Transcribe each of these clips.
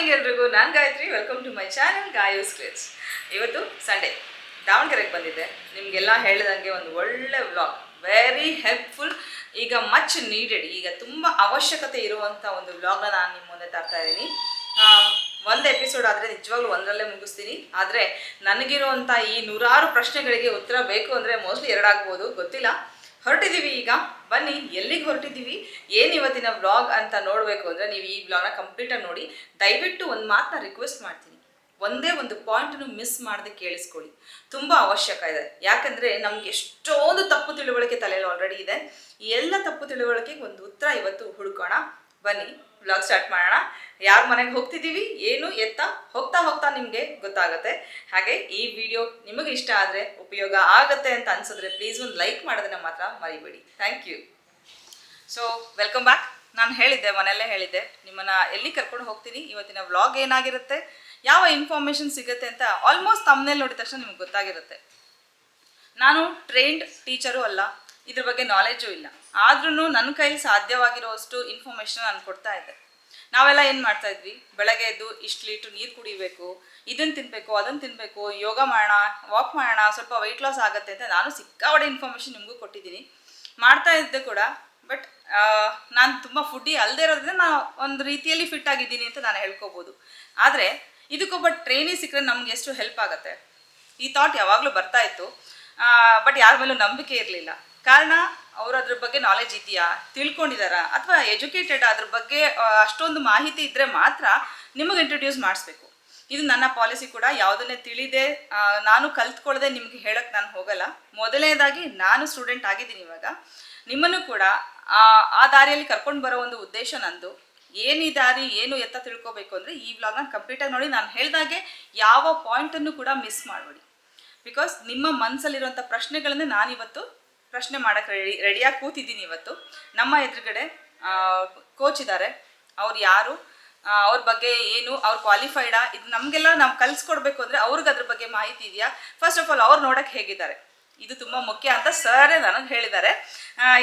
Morning ಎಲ್ರಿಗೂ ನಾನು Gayatri welcome to my channel Gayu's clicks ಇವತ್ತು ಸಂಡೇ ದಾವಣಗೆರೆಗೆ ಬಂದಿದ್ದೆ. ನಿಮಗೆಲ್ಲ ಹೇಳಿದಂಗೆ ಒಂದು ಒಳ್ಳೆ ವ್ಲಾಗ್ ವೆರಿ ಹೆಲ್ಪ್ಫುಲ್ ಈಗ ಮಚ್ ನೀಡೆಡ್ ಈಗ ತುಂಬ ಅವಶ್ಯಕತೆ ಇರುವಂಥ ಒಂದು ವ್ಲಾಗ್ನ ನಾನು ನಿಮ್ಮ ಮುಂದೆ ತರ್ತಾ ಇದ್ದೀನಿ. ಒಂದು ಎಪಿಸೋಡ್ ಆದರೆ ನಿಜವಾಗ್ಲೂ ಒಂದರಲ್ಲೇ ಮುಗಿಸ್ತೀನಿ. ಆದರೆ ನನಗಿರುವಂಥ ಈ ನೂರಾರು ಪ್ರಶ್ನೆಗಳಿಗೆ ಉತ್ತರ ಬೇಕು ಅಂದರೆ ಮೋಸ್ಟ್ಲಿ ಎರಡಾಗ್ಬೋದು. ಗೊತ್ತಿಲ್ಲ. ಹೊರಟಿದ್ದೀವಿ ಈಗ. ಬನ್ನಿ, ಎಲ್ಲಿಗೆ ಹೊರಟಿದ್ದೀವಿ? ಏನು ಇವತ್ತಿನ ವ್ಲಾಗ್ ಅಂತ ನೋಡಬೇಕು ಅಂದರೆ ನೀವು ಈ ವ್ಲಾಗ್ನ ಕಂಪ್ಲೀಟಾಗಿ ನೋಡಿ. ದಯವಿಟ್ಟು ಒಂದು ಮಾತನ್ನ ರಿಕ್ವೆಸ್ಟ್ ಮಾಡ್ತೀನಿ. ಒಂದೇ ಒಂದು ಪಾಯಿಂಟನ್ನು ಮಿಸ್ ಮಾಡದೆ ಕೇಳಿಸ್ಕೊಳ್ಳಿ. ತುಂಬ ಅವಶ್ಯಕ ಇದೆ. ಯಾಕಂದರೆ ನಮ್ಗೆ ಎಷ್ಟೊಂದು ತಪ್ಪು ತಿಳುವಳಿಕೆ ತಲೆಯಲ್ಲಿ ಆಲ್ರೆಡಿ ಇದೆ. ಎಲ್ಲ ತಪ್ಪು ತಿಳುವಳಿಕೆಗೆ ಒಂದು ಉತ್ತರ ಇವತ್ತು ಹುಡುಕೋಣ. ಬನ್ನಿ. ವ್ಲಾಗ್ ಸ್ಟಾರ್ಟ್ ಮಾಡೋಣ. ಯಾರ ಮನೆಗೆ ಹೋಗ್ತಿದ್ದೀವಿ? ಏನು ಎತ್ತ? ಹೋಗ್ತಾ ಹೋಗ್ತಾ ನಿಮಗೆ ಗೊತ್ತಾಗುತ್ತೆ. ಹಾಗೆ ಈ ವಿಡಿಯೋ ನಿಮಗೆ ಇಷ್ಟ ಆದರೆ ಉಪಯೋಗ ಆಗುತ್ತೆ ಅಂತ ಅನ್ಸಿದ್ರೆ ಪ್ಲೀಸ್ ಒಂದು ಲೈಕ್ ಮಾಡೋದನ್ನ ಮಾತ್ರ ಮರಿಬೇಡಿ. Thank you so welcome back ನಾನು ಹೇಳಿದ್ದೆ, ಮನೆಯಲ್ಲೇ ಹೇಳಿದ್ದೆ. ನಿಮ್ಮನ್ನು ಎಲ್ಲಿ ಕರ್ಕೊಂಡು ಹೋಗ್ತೀನಿ? ಇವತ್ತಿನ ವ್ಲಾಗ್ ಏನಾಗಿರುತ್ತೆ? ಯಾವ ಇನ್ಫಾರ್ಮೇಷನ್ ಸಿಗುತ್ತೆ ಅಂತ ಆಲ್ಮೋಸ್ಟ್ ತಮ್ಮನೇಲಿ ನೋಡಿದ ತಕ್ಷಣ ನಿಮ್ಗೆ ಗೊತ್ತಾಗಿರುತ್ತೆ. ನಾನು ಟ್ರೈನ್ಡ್ ಟೀಚರು ಅಲ್ಲ. ಇದ್ರ ಬಗ್ಗೆ ನಾಲೆಜು ಇಲ್ಲ. ಆದ್ರೂ ನನ್ನ ಕೈಲಿ ಸಾಧ್ಯವಾಗಿರೋಷ್ಟು ಇನ್ಫಾರ್ಮೇಷನ್ ನಾನು ಕೊಡ್ತಾ ಇದ್ದೆ. ನಾವೆಲ್ಲ ಏನು ಮಾಡ್ತಾ ಇದ್ವಿ? ಬೆಳಗ್ಗೆ ಎದ್ದು ಇಷ್ಟು ಲೀಟ್ರ್ ನೀರು ಕುಡಿಬೇಕು ಇದನ್ನು ತಿನ್ನಬೇಕು ಅದನ್ನು ತಿನ್ನಬೇಕು ಯೋಗ ಮಾಡೋಣ ವಾಕ್ ಮಾಡೋಣ, ಸ್ವಲ್ಪ ವೆಯ್ಟ್ ಲಾಸ್ ಆಗುತ್ತೆ ಅಂತ ನಾನು ಸಿಕ್ಕಾಪಟ್ಟೆ ಇನ್ಫಾರ್ಮೇಶನ್ ನಿಮಗೂ ಕೊಟ್ಟಿದ್ದೀನಿ. ಮಾಡ್ತಾ ಇದ್ದೆ ಕೂಡ ಬಟ್ ನಾನು ತುಂಬ ಫುಡ್ಡಿ ಅಲ್ಲದೆ ಇರೋದ್ರಿಂದ ನಾನು ಒಂದು ರೀತಿಯಲ್ಲಿ ಫಿಟ್ ಆಗಿದ್ದೀನಿ ಅಂತ ನಾನು ಹೇಳ್ಕೋಬೋದು. ಆದರೆ, ಇದಕ್ಕೊಬ್ಬ ಟ್ರೈನಿ ಸಿಕ್ಕರೆ ನಮ್ಗೆ ಎಷ್ಟು ಹೆಲ್ಪ್ ಆಗುತ್ತೆ? ಈ ಥಾಟ್ ಯಾವಾಗಲೂ ಬರ್ತಾ ಇತ್ತು. ಬಟ್ ಯಾರ ಮೇಲೂ ನಂಬಿಕೆ ಇರಲಿಲ್ಲ. ಕಾರಣ ಅವ್ರು ಅದ್ರ ಬಗ್ಗೆ ನಾಲೆಜ್ ಇದೆಯಾ? ತಿಳ್ಕೊಂಡಿದಾರಾ? ಅಥವಾ ಎಜುಕೇಟೆಡ್ ಅದ್ರ ಬಗ್ಗೆ ಅಷ್ಟೊಂದು ಮಾಹಿತಿ ಇದ್ದರೆ ಮಾತ್ರ ನಿಮಗೆ ಇಂಟ್ರೊಡ್ಯೂಸ್ ಮಾಡಿಸ್ಬೇಕು. ಇದು ನನ್ನ ಪಾಲಿಸಿ ಕೂಡ, ಯಾವುದನ್ನೇ ತಿಳಿದೆ ನಾನು ಕಲ್ತ್ಕೊಳ್ಳದೆ ನಿಮ್ಗೆ ಹೇಳಕ್ಕೆ ನಾನು ಹೋಗಲ್ಲ. ಮೊದಲನೇದಾಗಿ, ನಾನು ಸ್ಟೂಡೆಂಟ್ ಆಗಿದ್ದೀನಿ ಇವಾಗ. ನಿಮ್ಮನ್ನು ಕೂಡ, ಆ ದಾರಿಯಲ್ಲಿ ಕರ್ಕೊಂಡು ಬರೋ ಒಂದು ಉದ್ದೇಶ ನಂದು. ಏನು ಈ ದಾರಿ, ಏನು ಎತ್ತ ತಿಳ್ಕೋಬೇಕು ಅಂದರೆ ಈ ವ್ಲಾಗ್ನ ಕಂಪ್ಲೀಟಾಗಿ ನೋಡಿ, ನಾನು ಹೇಳಿದಾಗೆ ಯಾವ ಪಾಯಿಂಟನ್ನು ಕೂಡ ಮಿಸ್ ಮಾಡಬೇಡಿ. ಬಿಕಾಸ್ ನಿಮ್ಮ ಮನಸ್ಸಲ್ಲಿರುವಂಥ ಪ್ರಶ್ನೆಗಳನ್ನೇ ನಾನಿವತ್ತು ಪ್ರಶ್ನೆ ಮಾಡೋಕ್ಕೆ ರೆಡಿ ರೆಡಿಯಾಗಿ ಕೂತಿದ್ದೀನಿ ಇವತ್ತು. ನಮ್ಮ ಎದುರುಗಡೆ ಕೋಚ್ ಇದ್ದಾರೆ ಅವ್ರು ಯಾರು? ಅವ್ರ ಬಗ್ಗೆ ಏನು? ಅವ್ರು ಕ್ವಾಲಿಫೈಡಾ ಇದು ನಮಗೆಲ್ಲ ನಾವು ಕಲಿಸ್ಕೊಡ್ಬೇಕು ಅಂದರೆ ಅವ್ರಿಗೆ ಅದ್ರ ಬಗ್ಗೆ ಮಾಹಿತಿ ಇದೆಯಾ? ಫಸ್ಟ್ ಆಫ್ ಆಲ್ ಅವ್ರು ನೋಡೋಕ್ಕೆ ಹೇಗಿದ್ದಾರೆ? ಇದು ತುಂಬ ಮುಖ್ಯ ಅಂತ ಸರೇ ನನಗೆ ಹೇಳಿದ್ದಾರೆ.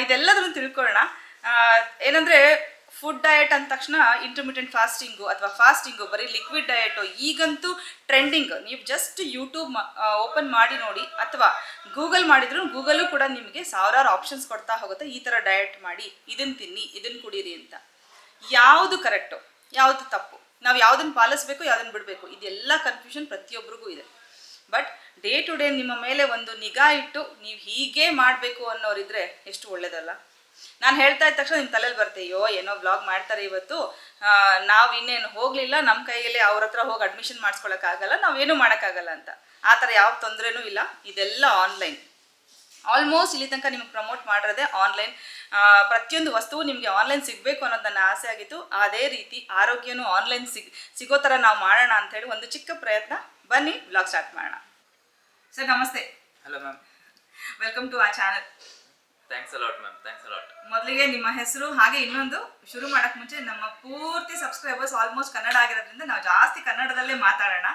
ಇದೆಲ್ಲದನ್ನು ತಿಳ್ಕೊಳ್ಳೋಣ ಏನಂದ್ರೆ ಫುಡ್ ಡಯಟ್ ಅಂದ ತಕ್ಷಣ ಇಂಟರ್ಮಿಟೆಂಟ್ ಫಾಸ್ಟಿಂಗು ಅಥವಾ ಫಾಸ್ಟಿಂಗು ಬರೀ ಲಿಕ್ವಿಡ್ ಡಯಟು ಈಗಂತೂ ಟ್ರೆಂಡಿಂಗ್ ನೀವು ಜಸ್ಟ್ ಯೂಟ್ಯೂಬ್ ಓಪನ್ ಮಾಡಿ ನೋಡಿ ಅಥವಾ ಗೂಗಲ್ ಮಾಡಿದ್ರು ಗೂಗಲು ಕೂಡ ನಿಮಗೆ ಸಾವಿರಾರು ಆಪ್ಷನ್ಸ್ ಕೊಡ್ತಾ ಹೋಗುತ್ತೆ. ಈ ಥರ ಡಯಟ್ ಮಾಡಿ ಇದನ್ನು ತಿನ್ನಿ ಇದನ್ನು ಕುಡೀರಿ ಅಂತ. ಯಾವುದು ಕರೆಕ್ಟು ಯಾವುದು ತಪ್ಪು? ನಾವು ಯಾವುದನ್ನು ಪಾಲಿಸ್ಬೇಕು ಯಾವುದನ್ನು ಬಿಡಬೇಕು? ಇದೆಲ್ಲ ಕನ್ಫ್ಯೂಷನ್ ಪ್ರತಿಯೊಬ್ಬರಿಗೂ ಇದೆ. ಬಟ್ ಡೇ ಟು ಡೇ ನಿಮ್ಮ ಮೇಲೆ ಒಂದು ನಿಗಾ ಇಟ್ಟು ನೀವು ಹೀಗೆ ಮಾಡಬೇಕು ಅನ್ನೋರಿದ್ರೆ ಎಷ್ಟು ಒಳ್ಳೇದಲ್ಲ? ನಾನು ಹೇಳ್ತಾ ಇದ್ದ ತಕ್ಷಣ ನಿಮ್ಮ ತಲೆಯಲ್ಲಿ ಬರುತ್ತೆ ಅಯ್ಯೋ ಏನೋ ಬ್ಲಾಗ್ ಮಾಡ್ತಾರೆ ಇವತ್ತು. ನಾವು ಇನ್ನೇನು ಹೋಗಲಿಲ್ಲ ನಮ್ಮ ಕೈಯಲ್ಲಿ ಅವ್ರ ಹತ್ರ ಹೋಗಿ ಅಡ್ಮಿಷನ್ ಮಾಡಿಸ್ಕೊಳಕ್ಕಾಗಲ್ಲ ನಾವೇನು ಮಾಡೋಕ್ಕಾಗಲ್ಲ ಅಂತ. ಆ ಥರ ಯಾವ ತೊಂದರೆನೂ ಇಲ್ಲ ಇದೆಲ್ಲ ಆನ್ಲೈನ್ ಆಲ್ಮೋಸ್ಟ್ ಇಲ್ಲಿ ತನಕ ನಿಮ್ಗೆ ಪ್ರಮೋಟ್ ಮಾಡಿರೋದೇ ಆನ್ಲೈನ್ ಪ್ರತಿಯೊಂದು ವಸ್ತುವು ನಿಮಗೆ ಆನ್ಲೈನ್ ಸಿಗಬೇಕು ಅನ್ನೋದು ನನ್ನ ಆಸೆ ಆಗಿತ್ತು. ಅದೇ ರೀತಿ ಆರೋಗ್ಯನೂ ಆನ್ಲೈನ್ ಸಿಗ್ ಸಿಗೋ ಥರ ನಾವು ಮಾಡೋಣ ಅಂಥೇಳಿ ಒಂದು ಚಿಕ್ಕ ಪ್ರಯತ್ನ. ಬನ್ನಿ ಬ್ಲಾಗ್ ಸ್ಟಾರ್ಟ್ ಮಾಡೋಣ. ಸರ್ ನಮಸ್ತೆ. ಹಲೋ ಮ್ಯಾಮ್ ವೆಲ್ಕಮ್ ಟು ಆ channel thanks a lot ma'am thanks a lot ಮೊದಲಿಗೆ ನಿಮ್ಮ ಹೆಸರು ಹಾಗೆ ಇನ್ನೊಂದು. ಶುರು ಮಾಡಕ್ ಮುಂಚೆ ನಮ್ಮ ಪೂರ್ತಿ ಸಬ್ಸ್ಕ್ರೈಬರ್ಸ್ ಆಲ್ಮೋಸ್ಟ್ ಕನ್ನಡ ಆಗಿರೋದ್ರಿಂದ ನಾವು ಜಾಸ್ತಿ ಕನ್ನಡದಲ್ಲೇ ಮಾತಾಡೋಣ.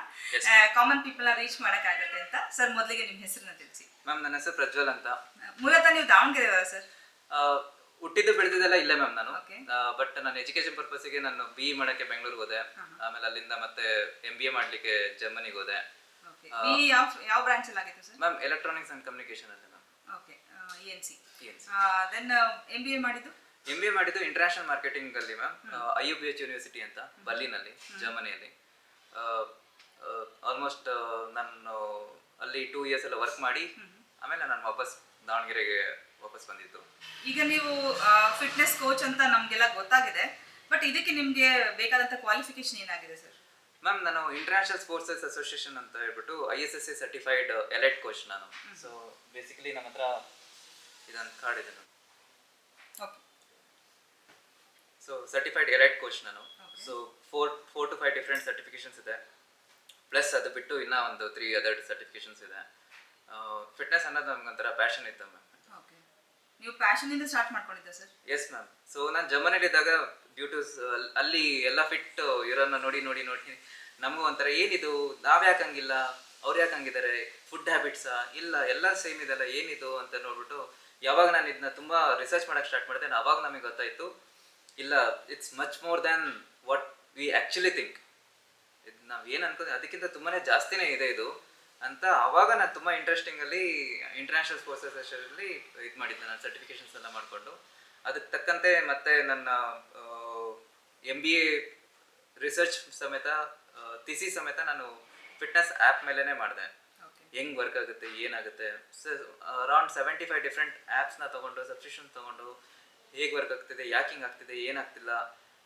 ಕಾಮನ್ ಪೀಪಲ್ ರೀಚ್ ಮಾಡೋಕ್ಕಾಗತ್ತೆ ಅಂತ. ಸರ್ ಮೊದಲಿಗೆ ನಿಮ್ಮ ಹೆಸರನ್ನ ತಿಳಿಸಿ. ಮ್ಯಾಮ್ ನನ್ನ ಹೆಸರು ಪ್ರಜ್ವಲ್ ಅಂತ. ಮೂಲತಃ ನೀವು ದಾವಣಗೆರೆ ಸರ್ ಹುಟ್ಟಿದ್ದು ಬೆಳೆದಿದ್ದೆಲ್ಲ ಇಲ್ಲೇ ಮ್ಯಾಮ್ ನಾನು. ಬಟ್ ನಾನು ಎಜುಕೇಶನ್ ಪರ್ಪಸ್ಗೆ ನಾನು ಬಿ ಇ ಮಾಡಕ್ಕೆ ಬೆಂಗಳೂರಿಗೆ ಹೋದೆ. ಆಮೇಲೆ ಅಲ್ಲಿಂದ ಮತ್ತೆ ಎಂ ಬಿ ಎ ಮಾಡ್ಲಿಕ್ಕೆ ಜರ್ಮನಿಗೆ ಹೋದೆ. ಯಾವ ಬ್ರಾಂಚ್ ಅಲ್ಲಿ ಆಗಿತ್ತು sir ma'am electronics and communication ಅಲ್ಲಿ ma'am okay E N C. Then M B A ಮಾಡಿದ್ದು? ಎಂ ಬಿ ಎ ಮಾಡಿದ್ದು ಇಂಟರ್ನ್ಯಾಷನಲ್ ಮಾರ್ಕೆಟಿಂಗ್ ಅಲ್ಲಿ ma'am I U B H university ಅಂತ ಬರ್ಲಿನಲ್ಲಿ ಜರ್ಮನಿಯಲ್ಲಿ. ಆಲ್ಮೋಸ್ಟ್ ನಾನು ಅಲ್ಲಿ ಟೂ ಇಯರ್ಸ್ ಎಲ್ಲ ವರ್ಕ್ ಮಾಡಿ ಆಮೇಲೆ ನಾನು ವಾಪಸ್ ದಾವಣಗೆರೆಗೆ ವಾಪಸ್ ಬಂದಿದ್ದು. ಈಗ ನೀವು ಫಿಟ್ನೆಸ್ ಕೋಚ್ ಅಂತ ನಮಗೆಲ್ಲ ಗೊತ್ತಾಗಿದೆ ಬಟ್ ಇದಕ್ಕೆ ನಿಮಗೆ ಬೇಕಾದಂಥ ಕ್ವಾಲಿಫಿಕೇಶನ್ ಏನಾಗಿದೆ ಸರ್ ಮ್ಯಾಮ್ ನಾನು ಇಂಟರ್ನ್ಯಾಷನಲ್ ಸ್ಪೋರ್ಟ್ಸ್ ಅಸೋಸಿಯೇಷನ್ ಅಂತ ಹೇಳ್ಬಿಟ್ಟು I S S A certified elite coach ನಾನು. ಸೊ ಬೇಸಿಕಲಿ ನಮ್ಮ ಹತ್ರ ಇದೊಂದು ಕಾರ್ಡ್ ಇದೆ ನಾನು okay so certified elite coach ನಾನು. So four four to five different certifications ಇದೆ. ಪ್ಲಸ್ ಅದು ಬಿಟ್ಟು ಇನ್ನೂ ಒಂದು ತ್ರೀ ಅದರ್ ಸರ್ಟಿಫಿಕೇಶನ್ಸ್ ಇದೆ. ಫಿಟ್ನೆಸ್ ಅನ್ನೋದು ನಮ್ಗೊಂಥರ ಪ್ಯಾಷನ್ ಇತ್ತು ಮ್ಯಾಮ್ ಓಕೆ ನೀವು ಪ್ಯಾಷನಿಂದ ಸ್ಟಾರ್ಟ್ ಮಾಡ್ಕೊಂಡಿದ್ದೆ ಸರ್ ಎಸ್ ಮ್ಯಾಮ್ ಸೊ ನಾನು ಜರ್ಮನಿಲಿದ್ದಾಗ ಡ್ಯೂ ಟು ಅಲ್ಲಿ ಎಲ್ಲ ಫಿಟ್ ಇರೋನ ನೋಡಿ ನೋಡಿ ನೋಡಿ ನಮಗೂ ಒಂಥರ ಏನಿದು ನಾವು ಯಾಕೆ ಹಂಗಿಲ್ಲ ಅವ್ರು ಯಾಕೆ ಹಂಗಿದ್ದಾರೆ ಫುಡ್ ಹ್ಯಾಬಿಟ್ಸಾ ಇಲ್ಲ ಎಲ್ಲ ಸೇಮ್ ಇದೆಲ್ಲ ಏನಿದು ಅಂತ ನೋಡ್ಬಿಟ್ಟು ಯಾವಾಗ ನಾನು ಇದನ್ನ ತುಂಬಾ ರಿಸರ್ಚ್ ಮಾಡಕ್ ಸ್ಟಾರ್ಟ್ ಮಾಡಿದೆ ಅವಾಗ ನಮಗೆ ಗೊತ್ತಾಯ್ತು. ಇಲ್ಲ it's much more than what we actually think ಇದು ನಾವು ಏನು ಅನ್ಕೋತೀವಿ ಅದಕ್ಕಿಂತ ತುಂಬಾನೇ ಜಾಸ್ತಿನೇ ಇದೆ ಇದು ಅಂತ ಅವಾಗ ನಾನು ತುಂಬಾ ಇಂಟ್ರೆಸ್ಟಿಂಗ್ ಅಲ್ಲಿ ಇಂಟರ್ನ್ಯಾಷನಲ್ ಸ್ಪೋರ್ಟ್ಸ್ ಅಲ್ಲಿ ಇದು ಮಾಡಿದ್ದೆ, ನಾನು ಸರ್ಟಿಫಿಕೇಶನ್ಸ್ ಎಲ್ಲ ಮಾಡ್ಕೊಂಡು. ಅದಕ್ಕೆ ತಕ್ಕಂತೆ ಮತ್ತೆ ನನ್ನ ಎಂ ಬಿ ಎ ರಿಸರ್ಚ್ ಸಮೇತ ತಿಸಿ ಸಮೇತ ನಾನು ಫಿಟ್ನೆಸ್ ಆ್ಯಪ್ ಮೇಲೇ ಮಾಡಿದೆ. ಹೆಂಗ್ ವರ್ಕ್ ಆಗುತ್ತೆ ಏನಾಗುತ್ತೆ? ಅರೌಂಡ್ ಸೆವೆಂಟಿ ಫೈವ್ ಡಿಫ್ರೆಂಟ್ ಆ್ಯಪ್ಸ್ನ ತೊಗೊಂಡು ಸಬ್ಸ್ಕ್ರಿಪ್ಷನ್ ತೊಗೊಂಡು ಹೇಗೆ ವರ್ಕ್ ಆಗ್ತಿದೆ ಯಾಕೆ ಹಿಂಗೆ ಆಗ್ತಿದೆ ಏನಾಗ್ತಿಲ್ಲ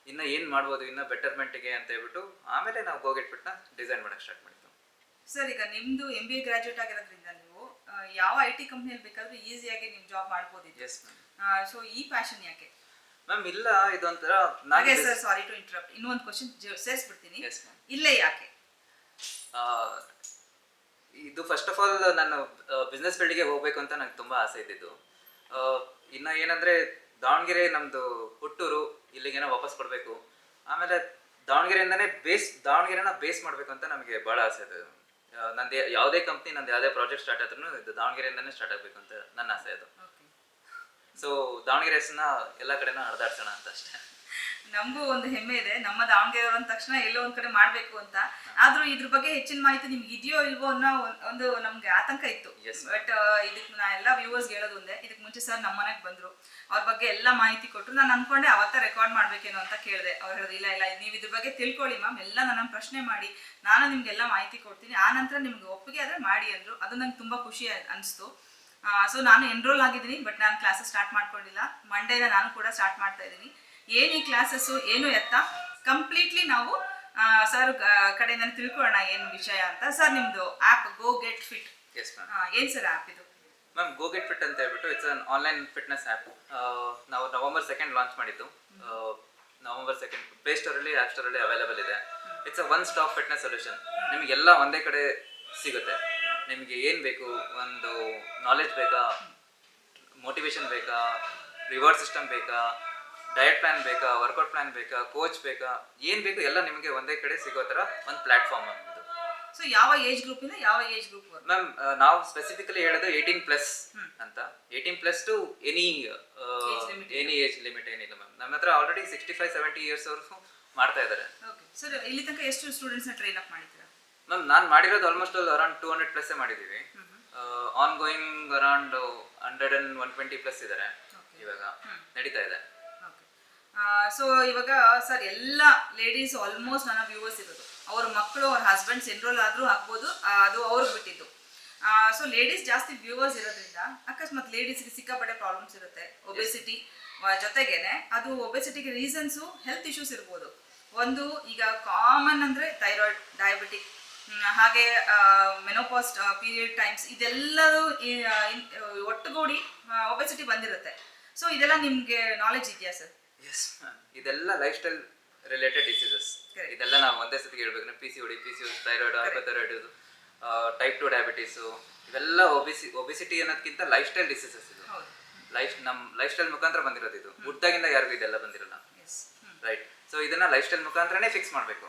ಇನ್ನು ಏನು ಮಾಡ್ಬೋದು ಇನ್ನು ಬೆಟರ್ಮೆಂಟಿಗೆ ಅಂತ ಹೇಳ್ಬಿಟ್ಟು ಆಮೇಲೆ ನಾವು ಗೋಗೆಟ್ ಫಿಟ್ನ ಡಿಸೈನ್ ಮಾಡೋಕ್ಕೆ ಸ್ಟಾರ್ಟ್ ಮಾಡಿದ್ದು ಸರ್ ಈಗ ನಿಮ್ಮದು ಎಂ ಬಿ ಎ ಗ್ರಾಜುಯೇಟ್ ಆಗಿರೋದ್ರಿಂದ ನೀವು ಯಾವ ಐ ಟಿ ಕಂಪ್ನಿಯಲ್ಲಿ ಬೇಕಾದರೂ ಈಸಿಯಾಗಿ ನೀವು ಜಾಬ್ ಮಾಡ್ಬೋದು ಎಸ್ ಮ್ಯಾಮ್ ಸೊ ಈ ಪ್ಯಾಷನ್ ಯಾಕೆ? ಮ್ಯಾಮ್ ಇಲ್ಲ ಇದೊಂಥರ ನಾನು ಸರ್ ಸಾರಿ ಟು ಇಂಟ್ರಪ್ಟ್ ಇನ್ನೊಂದು ಕ್ವಶನ್ ಸೇರಿಸ್ಬಿಡ್ತೀನಿ. ಇಲ್ಲೇ ಯಾಕೆ? ಇದು ಫಸ್ಟ್ ಆಫ್ ಆಲ್ ನಾನು ಬಿಸ್ನೆಸ್ ಫೀಲ್ಡ್ಗೆ ಹೋಗ್ಬೇಕು ಅಂತ ನಂಗೆ ತುಂಬ ಆಸೆ ಇದ್ದಿದ್ದು. ಆ, ಇನ್ನು ಏನಂದ್ರೆ ದಾವಣಗೆರೆ ನಮ್ಮದು ಹುಟ್ಟೂರು ಇಲ್ಲಿಗೇನೋ ವಾಪಸ್ ಕೊಡಬೇಕು ಆಮೇಲೆ ದಾವಣಗೆರೆಯಿಂದನೇ ಬೇಸ್ ದಾವಣಗೆರೆನ ಬೇಸ್ ಮಾಡಬೇಕು ಅಂತ ನಮಗೆ ಭಾಳ ಆಸೆ ಇದೆ ಆ, ನಂದು ಯಾವುದೇ ಕಂಪ್ನಿ ನಂದು ಯಾವುದೇ ಪ್ರಾಜೆಕ್ಟ್ ಸ್ಟಾರ್ಟ್ ಆದ್ರೂ ಇದು ದಾವಣಗೆರೆಯಿಂದನೇ ಸ್ಟಾರ್ಟ್ ಆಗಬೇಕು ಅಂತ ನನ್ನ ಆಸೆ ಅದು. ಸೊ ದಾವಣಗೆರೆ ಹೆಸರನ್ನ ಎಲ್ಲ ಕಡೆನೂ ಹರಿದಾಡ್ಸೋಣ ಅಂತ ಅಷ್ಟೇ. ನಮಗೂ ಒಂದು ಹೆಮ್ಮೆ ಇದೆ. ನಮ್ಮ ದಾವಣಗೆರೆ ಅಂದ ತಕ್ಷಣ ಎಲ್ಲೋ ಒಂದು ಕಡೆ ಮಾಡಬೇಕು ಅಂತ. ಆದ್ರೂ ಇದ್ರ ಬಗ್ಗೆ ಹೆಚ್ಚಿನ ಮಾಹಿತಿ ನಿಮ್ಗೆ ಇದೆಯೋ ಇಲ್ವೋ ಅನ್ನೋ ಒಂದು ನಮ್ಗೆ ಆತಂಕ ಇತ್ತು. ಬಟ್ ಇದಕ್ಕೆ ನಾ ಎಲ್ಲ ವ್ಯೂವರ್ಸ್ಗೆ ಹೇಳೋದು ಒಂದೇ. ಇದಕ್ಕೆ ಮುಂಚೆ ಸರ್ ನಮ್ಮ ಮನೆಗೆ ಬಂದ್ರು. ಅವ್ರ ಬಗ್ಗೆ ಎಲ್ಲ ಮಾಹಿತಿ ಕೊಟ್ಟರು ನಾನು ಅನ್ಕೊಂಡೆ ಅವತ್ತ ರೆಕಾರ್ಡ್ ಮಾಡಬೇಕೇನೋ ಅಂತ ಕೇಳಿದೆ. ಅವ್ರು ಹೇಳಿದ್ರು ಇಲ್ಲ ಇಲ್ಲ ನೀವು ಇದ್ರ ಬಗ್ಗೆ ತಿಳ್ಕೊಳ್ಳಿ ಮ್ಯಾಮ್ ಎಲ್ಲ ನನ್ನ ಪ್ರಶ್ನೆ ಮಾಡಿ. ನಾನು ನಿಮ್ಗೆಲ್ಲ ಮಾಹಿತಿ ಕೊಡ್ತೀನಿ. ಆ ನಂತರ ನಿಮ್ಗೆ ಒಪ್ಪಿಗೆ ಆದ್ರೆ ಮಾಡಿ ಅಂದ್ರು. ಅದು ನಂಗೆ ತುಂಬಾ ಖುಷಿ ಅನಿಸ್ತು. ಅನ್ಸ್ತು ಸೊ ನಾನು ಎನ್ರೋಲ್ ಆಗಿದ್ದೀನಿ ಬಟ್ ನಾನು ಕ್ಲಾಸಸ್ ಸ್ಟಾರ್ಟ್ ಮಾಡ್ಕೊಂಡಿಲ್ಲ. ಮಂಡೇನ ನಾನು ಕೂಡ ಸ್ಟಾರ್ಟ್ ಮಾಡ್ತಾ ಇದ್ದೀನಿ. ಏನು ಈ ಕ್ಲಾಸಸ್ಸು ಏನು ಎತ್ತ? ಕಂಪ್ಲೀಟ್ಲಿ ನಾವು ಸರ್ ಕಡೆಯಿಂದ ತಿಳ್ಕೊಳ್ಳೋಣ ಏನು ವಿಷಯ ಅಂತ. ಸರ್ ನಿಮ್ಮದು ಆ್ಯಪ್ ಗೋ ಗೆಟ್ ಫಿಟ್ ಏನು ಸರ್ ಆ್ಯಪ್ ಇದು? ಮ್ಯಾಮ್ ಗೋ ಗೆಟ್ ಫಿಟ್ ಅಂತ ಹೇಳ್ಬಿಟ್ಟು it's an online fitness app ನಾವು ನವಂಬರ್ ಸೆಕೆಂಡ್ ಲಾಂಚ್ ಮಾಡಿದ್ದು. ನವಂಬರ್ ಸೆಕೆಂಡ್ ಪ್ಲೇ ಸ್ಟೋರಲ್ಲಿ ಆ್ಯಪ್ ಸ್ಟೋರಲ್ಲಿ ಅವೈಲೇಬಲ್ ಇದೆ. It's a one stop fitness solution ನಿಮಗೆಲ್ಲ ಒಂದೇ ಕಡೆ ಸಿಗುತ್ತೆ. ನಿಮಗೆ ಏನು ಬೇಕು ಒಂದು ನಾಲೆಜ್ ಬೇಕಾ ಮೋಟಿವೇಶನ್ ಬೇಕಾ ರಿವಾರ್ಡ್ ಸಿಸ್ಟಮ್ ಬೇಕಾ ಡಯಟ್ ಪ್ಲಾನ್ ಬೇಕಾ ವರ್ಕೌಟ್ ಪ್ಲಾನ್ ಬೇಕಾ ಕೋಚ್ ಬೇಕಾ ಏನು ಬೇಕು ಎಲ್ಲ ನಿಮಗೆ ಒಂದೇ ಕಡೆ ಸಿಗೋ ಥರ ಒಂದು ಪ್ಲಾಟ್ಫಾರ್ಮ್ ಮ್ಯಾಮ್ ಇದು ಸೊ ಯಾವ ಏಜ್ ಗ್ರೂಪ್ ಇಂದ ಯಾವ ಏಜ್ ಗ್ರೂಪ್ ಮ್ಯಾಮ್ ನಾವು ಸ್ಪೆಸಿಫಿಕಲಿ ಹೇಳೋದು ಏಯ್ಟೀನ್ ಪ್ಲಸ್ ಅಂತ. Eighteen plus to any any age limit ಏನಿಲ್ಲ ಮ್ಯಾಮ್. ನಮ್ಮ ಹತ್ರ already sixty five seventy years ಅವ್ರು ಮಾಡ್ತಾ ಇದ್ದಾರೆ ಸರ್ ಇಲ್ಲಿ ತನಕ ಎಷ್ಟು ಸ್ಟೂಡೆಂಟ್ಸ್ನ ಟ್ರೈನ್ ಅಪ್ ಮಾಡಿದ್ದೀರಾ? ಮ್ಯಾಮ್ ನಾನು ಮಾಡಿರೋದು almost around two hundred plus ಮಾಡಿದ್ದೀವಿ. Ongoing around hundred and one twenty plus ಇದ್ದಾರೆ ಇವಾಗ. ನಡೀತಾ ಇದೆ. ಸೊ ಇವಾಗ ಸರ್ ಎಲ್ಲ ಲೇಡೀಸ್ ಆಲ್ಮೋಸ್ಟ್ ನನ್ನ ವ್ಯೂವರ್ಸ್ ಇರೋದು. ಅವ್ರ ಮಕ್ಕಳು ಅವ್ರ ಹಸ್ಬೆಂಡ್ಸ್ ಎನ್ರೋಲ್ ಆದರೂ ಹಾಕ್ಬೋದು ಅದು ಅವ್ರಿಗೆ ಬಿಟ್ಟಿದ್ದು. ಸೊ ಲೇಡೀಸ್ ಜಾಸ್ತಿ ವ್ಯೂವರ್ಸ್ ಇರೋದ್ರಿಂದ ಅಕಸ್ಮಾತ್ ಲೇಡೀಸ್ಗೆ ಸಿಕ್ಕಾಪಟ್ಟೆ ಪ್ರಾಬ್ಲಮ್ಸ್ ಇರುತ್ತೆ ಒಬೆಸಿಟಿ ಜೊತೆಗೇನೆ. ಅದು ಒಬೆಸಿಟಿಗೆ ರೀಸನ್ಸು ಹೆಲ್ತ್ ಇಶ್ಯೂಸ್ ಇರ್ಬೋದು. ಒಂದು ಈಗ ಕಾಮನ್ ಅಂದರೆ ಥೈರಾಯ್ಡ್ ಡಯಾಬಿಟಿಕ್ ಹಾಗೆ ಮೆನೋಪಾಸ್ಟ್ ಪೀರಿಯಡ್ ಟೈಮ್ಸ್ ಆ, ಒಟ್ಟುಗೂಡಿ ಒಬೆಸಿಟಿ ಬಂದಿರುತ್ತೆ. ಸೊ ಇದೆಲ್ಲ ನಿಮಗೆ ನಾಲೆಜ್ ಇದೆಯಾ ಸರ್ ಎಸ್ ಮ್ಯಾಮ್ ಇದೆಲ್ಲ lifestyle related diseases Correct. ಇದೆಲ್ಲ ನಾವು ಒಂದೇ ಸತಿ ಹೇಳ್ಬೇಕು P C O D P C thyroid hypothyroid type two diabetes ಇವೆಲ್ಲ ಒಬಿಸಿ ಒಬಿಸಿಟಿ ಅನ್ನೋದಕ್ಕಿಂತ ಲೈಫ್ ಸ್ಟೈಲ್ ಡಿಸೀಸಸ್ ಇದು. ಹೌದು. ಲೈಫ್ ನಮ್ಮ ಲೈಫ್ ಸ್ಟೈಲ್ ಮುಖಾಂತರ ಬಂದಿರೋದು ಇದು. ಹುಟ್ಟಾಗಿಂದ ಯಾರಿಗೂ ಇದೆಲ್ಲ ಬಂದಿರಲ್ಲ. ಎಸ್ ರೈಟ್ ಸೊ ಇದನ್ನ ಲೈಫ್ ಸ್ಟೈಲ್ ಮುಖಾಂತರನೇ ಫಿಕ್ಸ್ ಮಾಡಬೇಕು.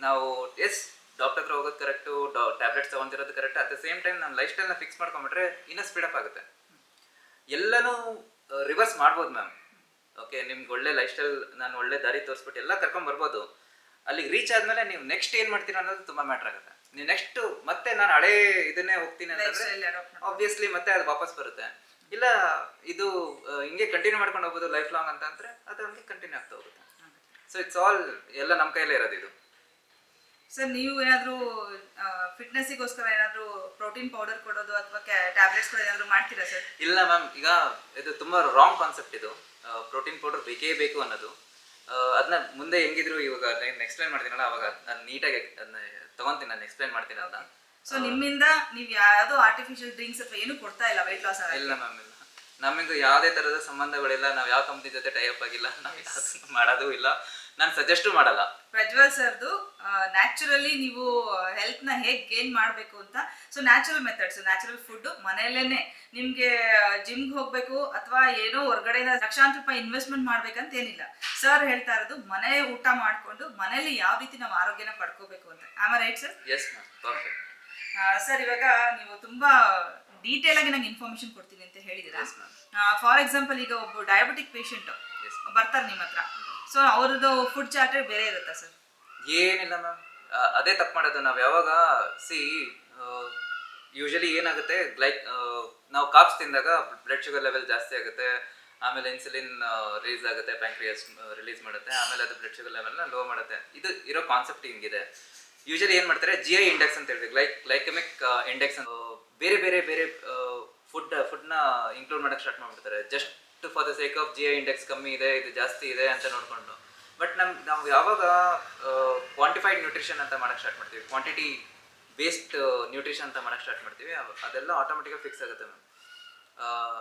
ನಾವು ಎಸ್ ಡಾಕ್ಟರ್ ಹತ್ರ ಹೋಗೋದು correct tablets ತಗೊಂತಿರೋದು correct at the same time ನಮ್ಮ ಲೈಫ್ ಸ್ಟೈಲ್ನ ಫಿಕ್ಸ್ ಮಾಡ್ಕೊಂಬಿಟ್ರೆ ಇನ್ನೂ ಸ್ಪೀಡಪ್ ಆಗುತ್ತೆ. ಎಲ್ಲನೂ ರಿವರ್ಸ್ ಮಾಡ್ಬೋದು ಮ್ಯಾಮ್ ಓಕೆ ನಿಮ್ಗೆ ಒಳ್ಳೆ ಲೈಫ್ ಸ್ಟೈಲ್ ನಾನು ಒಳ್ಳೆ ದಾರಿ ತೋರಿಸ್ಬಿಟ್ಟು ಎಲ್ಲ ಕರ್ಕೊಂಡ್ ಬರ್ಬೋದು. ಅಲ್ಲಿಗೆ ರೀಚ್ ಆದ್ಮೇಲೆ ನೀವು ನೆಕ್ಸ್ಟ್ ಏನು ಮಾಡ್ತೀರಾ ಅನ್ನೋದು ತುಂಬಾ ಮ್ಯಾಟರ್ ಆಗುತ್ತೆ. ನೀವು ನೆಕ್ಸ್ಟ್ ಮತ್ತೆ ನಾನು ಹಳೆ ಇದನ್ನೇ ಹೋಗ್ತೀನಿ ಅಂತಂದ್ರೆ ಆಬ್ವಿಯಸ್ಲಿ ಮತ್ತೆ ಅದು ವಾಪಸ್ ಬರುತ್ತೆ. ಇಲ್ಲ ಇದು ಹಿಂಗೆ ಕಂಟಿನ್ಯೂ ಮಾಡ್ಕೊಂಡು ಹೋಗ್ಬೋದು ಲೈಫ್ ಲಾಂಗ್ ಅಂತ ಅಂದ್ರೆ ಅದು ಹಂಗೆ ಕಂಟಿನ್ಯೂ ಆಗ್ತಾ ಹೋಗುತ್ತೆ. ಸೊ ಇಟ್ಸ್ ಆಲ್ ಎಲ್ಲ ನಮ್ಮ ಕೈಲೇ ಇರೋದು ಇದು. ಸರ್ ನೀವು ಏನಾದರೂ ಫಿಟ್ನೆಸ್ಸಿಗೋಸ್ಕರ ಏನಾದರೂ ಪ್ರೋಟೀನ್ ಪೌಡರ್ ಕೊಡೋದು ಅಥವಾ ಟ್ಯಾಬ್ಲೆಟ್ಸ್ ಕೊಡೋದು ಏನಾದರೂ ಮಾಡ್ತೀರಾ ಸರ್ ಇಲ್ಲ ಮ್ಯಾಮ್ ಈಗ ಇದು ತುಂಬಾ ರಾಂಗ್ ಕಾನ್ಸೆಪ್ಟ್ ಇದು. ಪ್ರೋಟೀನ್ ಪೌಡರ್ ಬೇಕೇ ಬೇಕು ಅನ್ನೋದು. ಅದನ್ನ ಮುಂದೆ ಹೆಂಗಿದ್ರು ಇವಾಗ ನಾನು ಎಕ್ಸ್ಪ್ಲೈನ್ ಮಾಡ್ತೀನಲ್ಲ ಅವಾಗ ನಾನು ನೀಟಾಗಿ ಅದನ್ನ ತಗೊಂತೀನಿ ನಾನು ಎಕ್ಸ್ಪ್ಲೈನ್ ಮಾಡ್ತೀನಿ ಅಂತ ಸೊ ನಿಮ್ಮಿಂದ ನೀವು ಯಾವುದೋ ಆರ್ಟಿಫಿಷಿಯಲ್ ಡ್ರಿಂಕ್ಸ್ ಅಥವಾ ಏನು ಕೊಡ್ತಾ ಇಲ್ಲ ವೆಯ್ಟ್ ಲಾಸ್ ಆಗಿಲ್ಲ ಮ್ಯಾಮ್ ಇಲ್ಲ. ನಮ್ಮಿಂದ ಯಾವುದೇ ಥರದ ಸಂಬಂಧಗಳಿಲ್ಲ ನಾವು ಯಾವ ಕಂಪ್ನಿ ಜೊತೆ ಟೈಅಪ್ ಆಗಿಲ್ಲ ನಾವು ಮಾಡೋದು ಇಲ್ಲ. ನಾನು ಸಜೆಸ್ಟು ಮಾಡಲ್ಲ. ಪ್ರಜ್ವಲ್ ಸರ್ದು ನ್ಯಾಚುರಲಿ ನೀವು ಹೆಲ್ತ್ನ ಹೇಗೆ ಗೇನ್ ಮಾಡಬೇಕು ಅಂತ so natural methods natural food ಮನೆಯಲ್ಲೇನೆ. ನಿಮ್ಗೆ ಜಿಮ್ಗೆ ಹೋಗ್ಬೇಕು ಅಥವಾ ಏನೋ ಹೊರಗಡೆ ಲಕ್ಷಾಂತರ ರೂಪಾಯಿ ಇನ್ವೆಸ್ಟ್ಮೆಂಟ್ ಮಾಡ್ಬೇಕಂತ ಏನಿಲ್ಲ. ಸರ್ ಹೇಳ್ತಾ ಇರೋದು ಮನೆ ಊಟ ಮಾಡಿಕೊಂಡು ಮನೆಯಲ್ಲಿ ಯಾವ ರೀತಿ ನಾವು ಆರೋಗ್ಯನ ಪಡ್ಕೋಬೇಕು ಅಂತ. ಆಮ right sir yes perfect sir ಇವಾಗ ನೀವು ತುಂಬಾ ಡೀಟೇಲ್ ಆಗಿ ನಂಗೆ ಇನ್ಫಾರ್ಮೇಶನ್ ಕೊಡ್ತೀನಿ ಅಂತ ಹೇಳಿದಿರಾ ಫಾರ್ ಎಕ್ಸಾಂಪಲ್ ಈಗ ಒಬ್ಬ ಡಯಾಬಿಟಿಕ್ ಪೇಷಂಟ್ ಬರ್ತಾರೆ ನಿಮ್ಮ ಹತ್ರ. ಸೊ ಅವ್ರದ್ದು ಫುಡ್ ಚಾರ್ಟರ್ ಬೇರೆ ಇರುತ್ತಾ ಸರ್ ಏನಿಲ್ಲ ಮ್ಯಾಮ್ ಅದೇ ತಪ್ಪು ಮಾಡೋದು ನಾವು. ಯಾವಾಗ ಸಿ ಯೂಶಲಿ ಏನಾಗುತ್ತೆ ಲೈಕ್ ನಾವು ಕಾಪ್ಸ್ ತಿಂದಾಗ ಬ್ಲಡ್ ಶುಗರ್ ಲೆವೆಲ್ ಜಾಸ್ತಿ ಆಗುತ್ತೆ, ಆಮೇಲೆ ಇನ್ಸುಲಿನ್ ರಿಲೀಸ್ ಆಗುತ್ತೆ ಪ್ಯಾಂಕ್ರಿಯಸ್ ರಿಲೀಸ್ ಮಾಡುತ್ತೆ, ಆಮೇಲೆ ಅದು ಬ್ಲಡ್ ಶುಗರ್ ಲೆವೆಲ್ನ ಲೋ ಮಾಡುತ್ತೆ. ಇದು ಇರೋ ಕಾನ್ಸೆಪ್ಟ್ ಹಿಂಗಿದೆ. ಯೂಶಲಿ ಏನು ಮಾಡ್ತಾರೆ ಜಿ ಐ ಇಂಡೆಕ್ಸ್ ಅಂತ ಹೇಳ್ತೀವಿ ಲೈಕ್ ಗ್ಲೈಕಮಿಕ್ ಇಂಡೆಕ್ಸ್ ಬೇರೆ ಬೇರೆ ಬೇರೆ ಫುಡ್ ಫುಡ್ನ ಇನ್ಕ್ಲೂಡ್ ಮಾಡೋಕ್ಕೆ ಸ್ಟಾರ್ಟ್ ಮಾಡಿಬಿಡ್ತಾರೆ. Just for the sake of G I index ಕಮ್ಮಿ ಇದೆ, ಇದು ಜಾಸ್ತಿ ಇದೆ ಅಂತ ನೋಡಿಕೊಂಡು. ಬಟ್ ನಮ್, ನಾವು ಯಾವಾಗ ಕ್ವಾಂಟಿಫೈಡ್ ನ್ಯೂಟ್ರಿಷನ್ ಅಂತ ಮಾಡೋಕ್ಕೆ ಸ್ಟಾರ್ಟ್ ಮಾಡ್ತೀವಿ. ಕ್ವಾಂಟಿಟಿ ಬೇಸ್ಡ್ ನ್ಯೂಟ್ರಿಷನ್ ಅಂತ ಮಾಡಕ್ಕೆ ಸ್ಟಾರ್ಟ್ ಮಾಡ್ತೀವಿ. ಅದೆಲ್ಲ ಆಟೋಮೆಟಿಕಾಗಿ ಫಿಕ್ಸ್ ಆಗುತ್ತೆ ಮ್ಯಾಮ್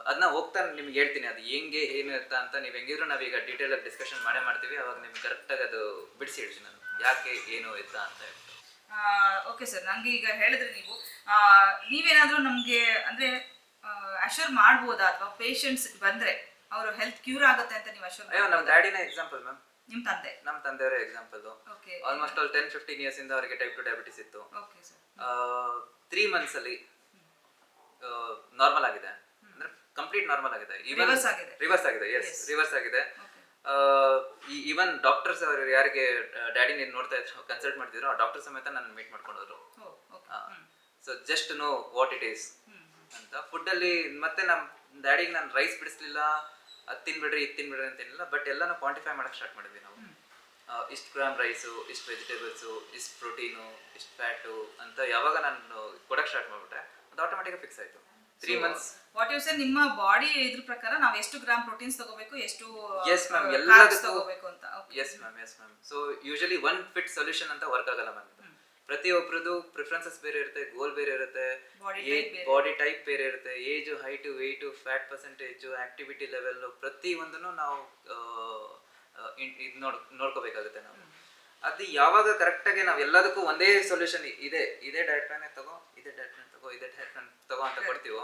ಅದನ್ನ ಹೋಗ್ತಾ ನಿಮ್ಗೆ ಹೇಳ್ತೀನಿ, ಅದು ಹೆಂಗೆ, ಏನು ಇರ್ತಾ ಅಂತ. ನೀವು ಹೆಂಗಿದ್ರು ನಾವೀಗ ಆಗಿ ಡಿಸ್ಕಷನ್ ಮಾಡೇ ಮಾಡ್ತೀವಿ. ಅವಾಗ ನಿಮ್ಗೆ ಕರೆಕ್ಟಾಗಿ ಅದು ಬಿಡಿಸಿ ಹೇಳ್ತೀನಿ ನಾನು. ಯಾಕೆ, ಏನು ಇತ್ತ ಅಂತ ಹೇಳಿ ಓಕೆ ಸರ್ ನಂಗೆ ಈಗ ಹೇಳಿದ್ರೆ ನೀವು ನೀವೇನಾದರೂ ನಮಗೆ, ಅಂದರೆ ಅಶ್ಯೂರ್ ಮಾಡ್ಬೋದಾ? ಅಥವಾ ಪೇಷಂಟ್ಸ್ ಬಂದ್ರೆ? ಅವರು ಹೆಲ್ತ್ ಕ್ಯೂರ್ ಆಗುತ್ತೆ ಅಂತ ನೀವು ಅಶ್ಯೂರ್ ಅಯ್ಯೋ ನಮ್ಮ ಡ್ಯಾಡಿನ ಎಕ್ಸಾಂಪಲ್ ಮ್ಯಾಮ್ ನಿಮ್ಮ ತಂದೆ? ನಮ್ಮ ತಂದೆಯವರ example okay almost all ten fifteen years ಇಂದ ಅವರಿಗೆ ಟೈಪ್ ಟು ಡಯಾಬಿಟಿಸ್ ಇತ್ತು. ಓಕೆ ಸರ್ ತ್ರೀ ಮಂತ್ಸ್ ಅಲ್ಲಿ ನಾರ್ಮಲ್ ಆಗಿದೆ. ಅಂದ್ರೆ ಕಂಪ್ಲೀಟ್ ನಾರ್ಮಲ್ ಆಗಿದೆ. Reverse ಆಗಿದೆ. ರಿವರ್ಸ್ ಆಗಿದೆ ಎಸ್ ರಿವರ್ಸ್ ಆಗಿದೆ. ಈವನ್ ಡಾಕ್ಟರ್ಸ್ ಅವರು ಯಾರಿಗೆ ಡ್ಯಾಡಿ ನೀನು ನೋಡ್ತಾ ಇದ್ರು ಕನ್ಸಲ್ಟ್ ಮಾಡ್ತಿದ್ರು ಆ ಡಾಕ್ಟರ್ ಸಮೇತ ನನ್ನ meet ಮಾಡ್ಕೊಂಡವ್ರು so just know what it is ಅಂತ. ಫುಡ್ಡಲ್ಲಿ ಮತ್ತೆ ನಮ್ಮ ಡ್ಯಾಡಿಗೆ ನಾನು ರೈಸ್ ಬಿಡಿಸ್ಲಿಲ್ಲ. ಅದು ತಿನ್ಬಿಡ್ರಿ ಇದು ತಿನ್ಬಿಡ್ರಿ ಅಂತ ಏನಿಲ್ಲ ಬಟ್ ಎಲ್ಲನೂ ಕ್ವಾಂಟಿಫೈ ಮಾಡಕ್ಕೆ ಸ್ಟಾರ್ಟ್ ಮಾಡಿದ್ವಿ ನಾವು. ಇಷ್ಟು ಗ್ರಾಮ್ ರೈಸು ಇಷ್ಟು ವೆಜಿಟೇಬಲ್ಸು ಇಷ್ಟು ಪ್ರೋಟೀನು ಇಷ್ಟು ಫ್ಯಾಟು ಅಂತ ಯಾವಾಗ ನಾನು ಕೊಡಕ್ ಸ್ಟಾರ್ಟ್ ಮಾಡಿಬಿಟ್ಟೆ ಅದು ಆಟೋಮೆಟಿಕ್ ಫಿಕ್ಸ್ ಆಯಿತು. Three months what you say ನಿಮ್ಮ ಬಾಡಿ ಇದ್ರ ಪ್ರಕಾರ ನಾವು ಎಷ್ಟು ಗ್ರಾಮ್ ಪ್ರೋಟೀನ್ಸ್ ತಗೋಬೇಕು ಎಷ್ಟು ಎಸ್ ಮ್ಯಾಮ್ ಎಲ್ಲ ತಗೋಬೇಕು ಅಂತ. Yes ma'am yes ma'am so usually one fit solution ಅಂತ ವರ್ಕ್ ಆಗಲ್ಲ ಮ್ಯಾಮ್ ಪ್ರತಿಯೊಬ್ಬರದು ಪ್ರಿಫರೆನ್ಸಸ್ ಬೇರೆ ಇರುತ್ತೆ ಗೋಲ್ ಬೇರೆ ಇರುತ್ತೆ. ಬಾಡಿ ಟೈಪ್ ಬೇರೆ ಇರುತ್ತೆ. Age height weight fat percentage activity level ಪ್ರತಿ ಒಂದನ್ನು ನಾವು ಇದು ನೋಡ್ ನೋಡ್ಕೋಬೇಕಾಗುತ್ತೆ ನಾವು. ಅದು ಯಾವಾಗ ಕರೆಕ್ಟಾಗಿ ನಾವು ಎಲ್ಲದಕ್ಕೂ ಒಂದೇ ಸೊಲ್ಯೂಷನ್ ಇದೆ ಇದೇ ಡಯಟ್ ಪ್ಲಾನ್ ತಗೋ ಇದೇ ಡಯಟ್ ಪ್ಲಾನ್ ತಗೋ ಇದೇ ಡಯಟ್ ಪ್ಲಾನ್ ತಗೋ ಅಂತ ಕೊಡ್ತೀವೋ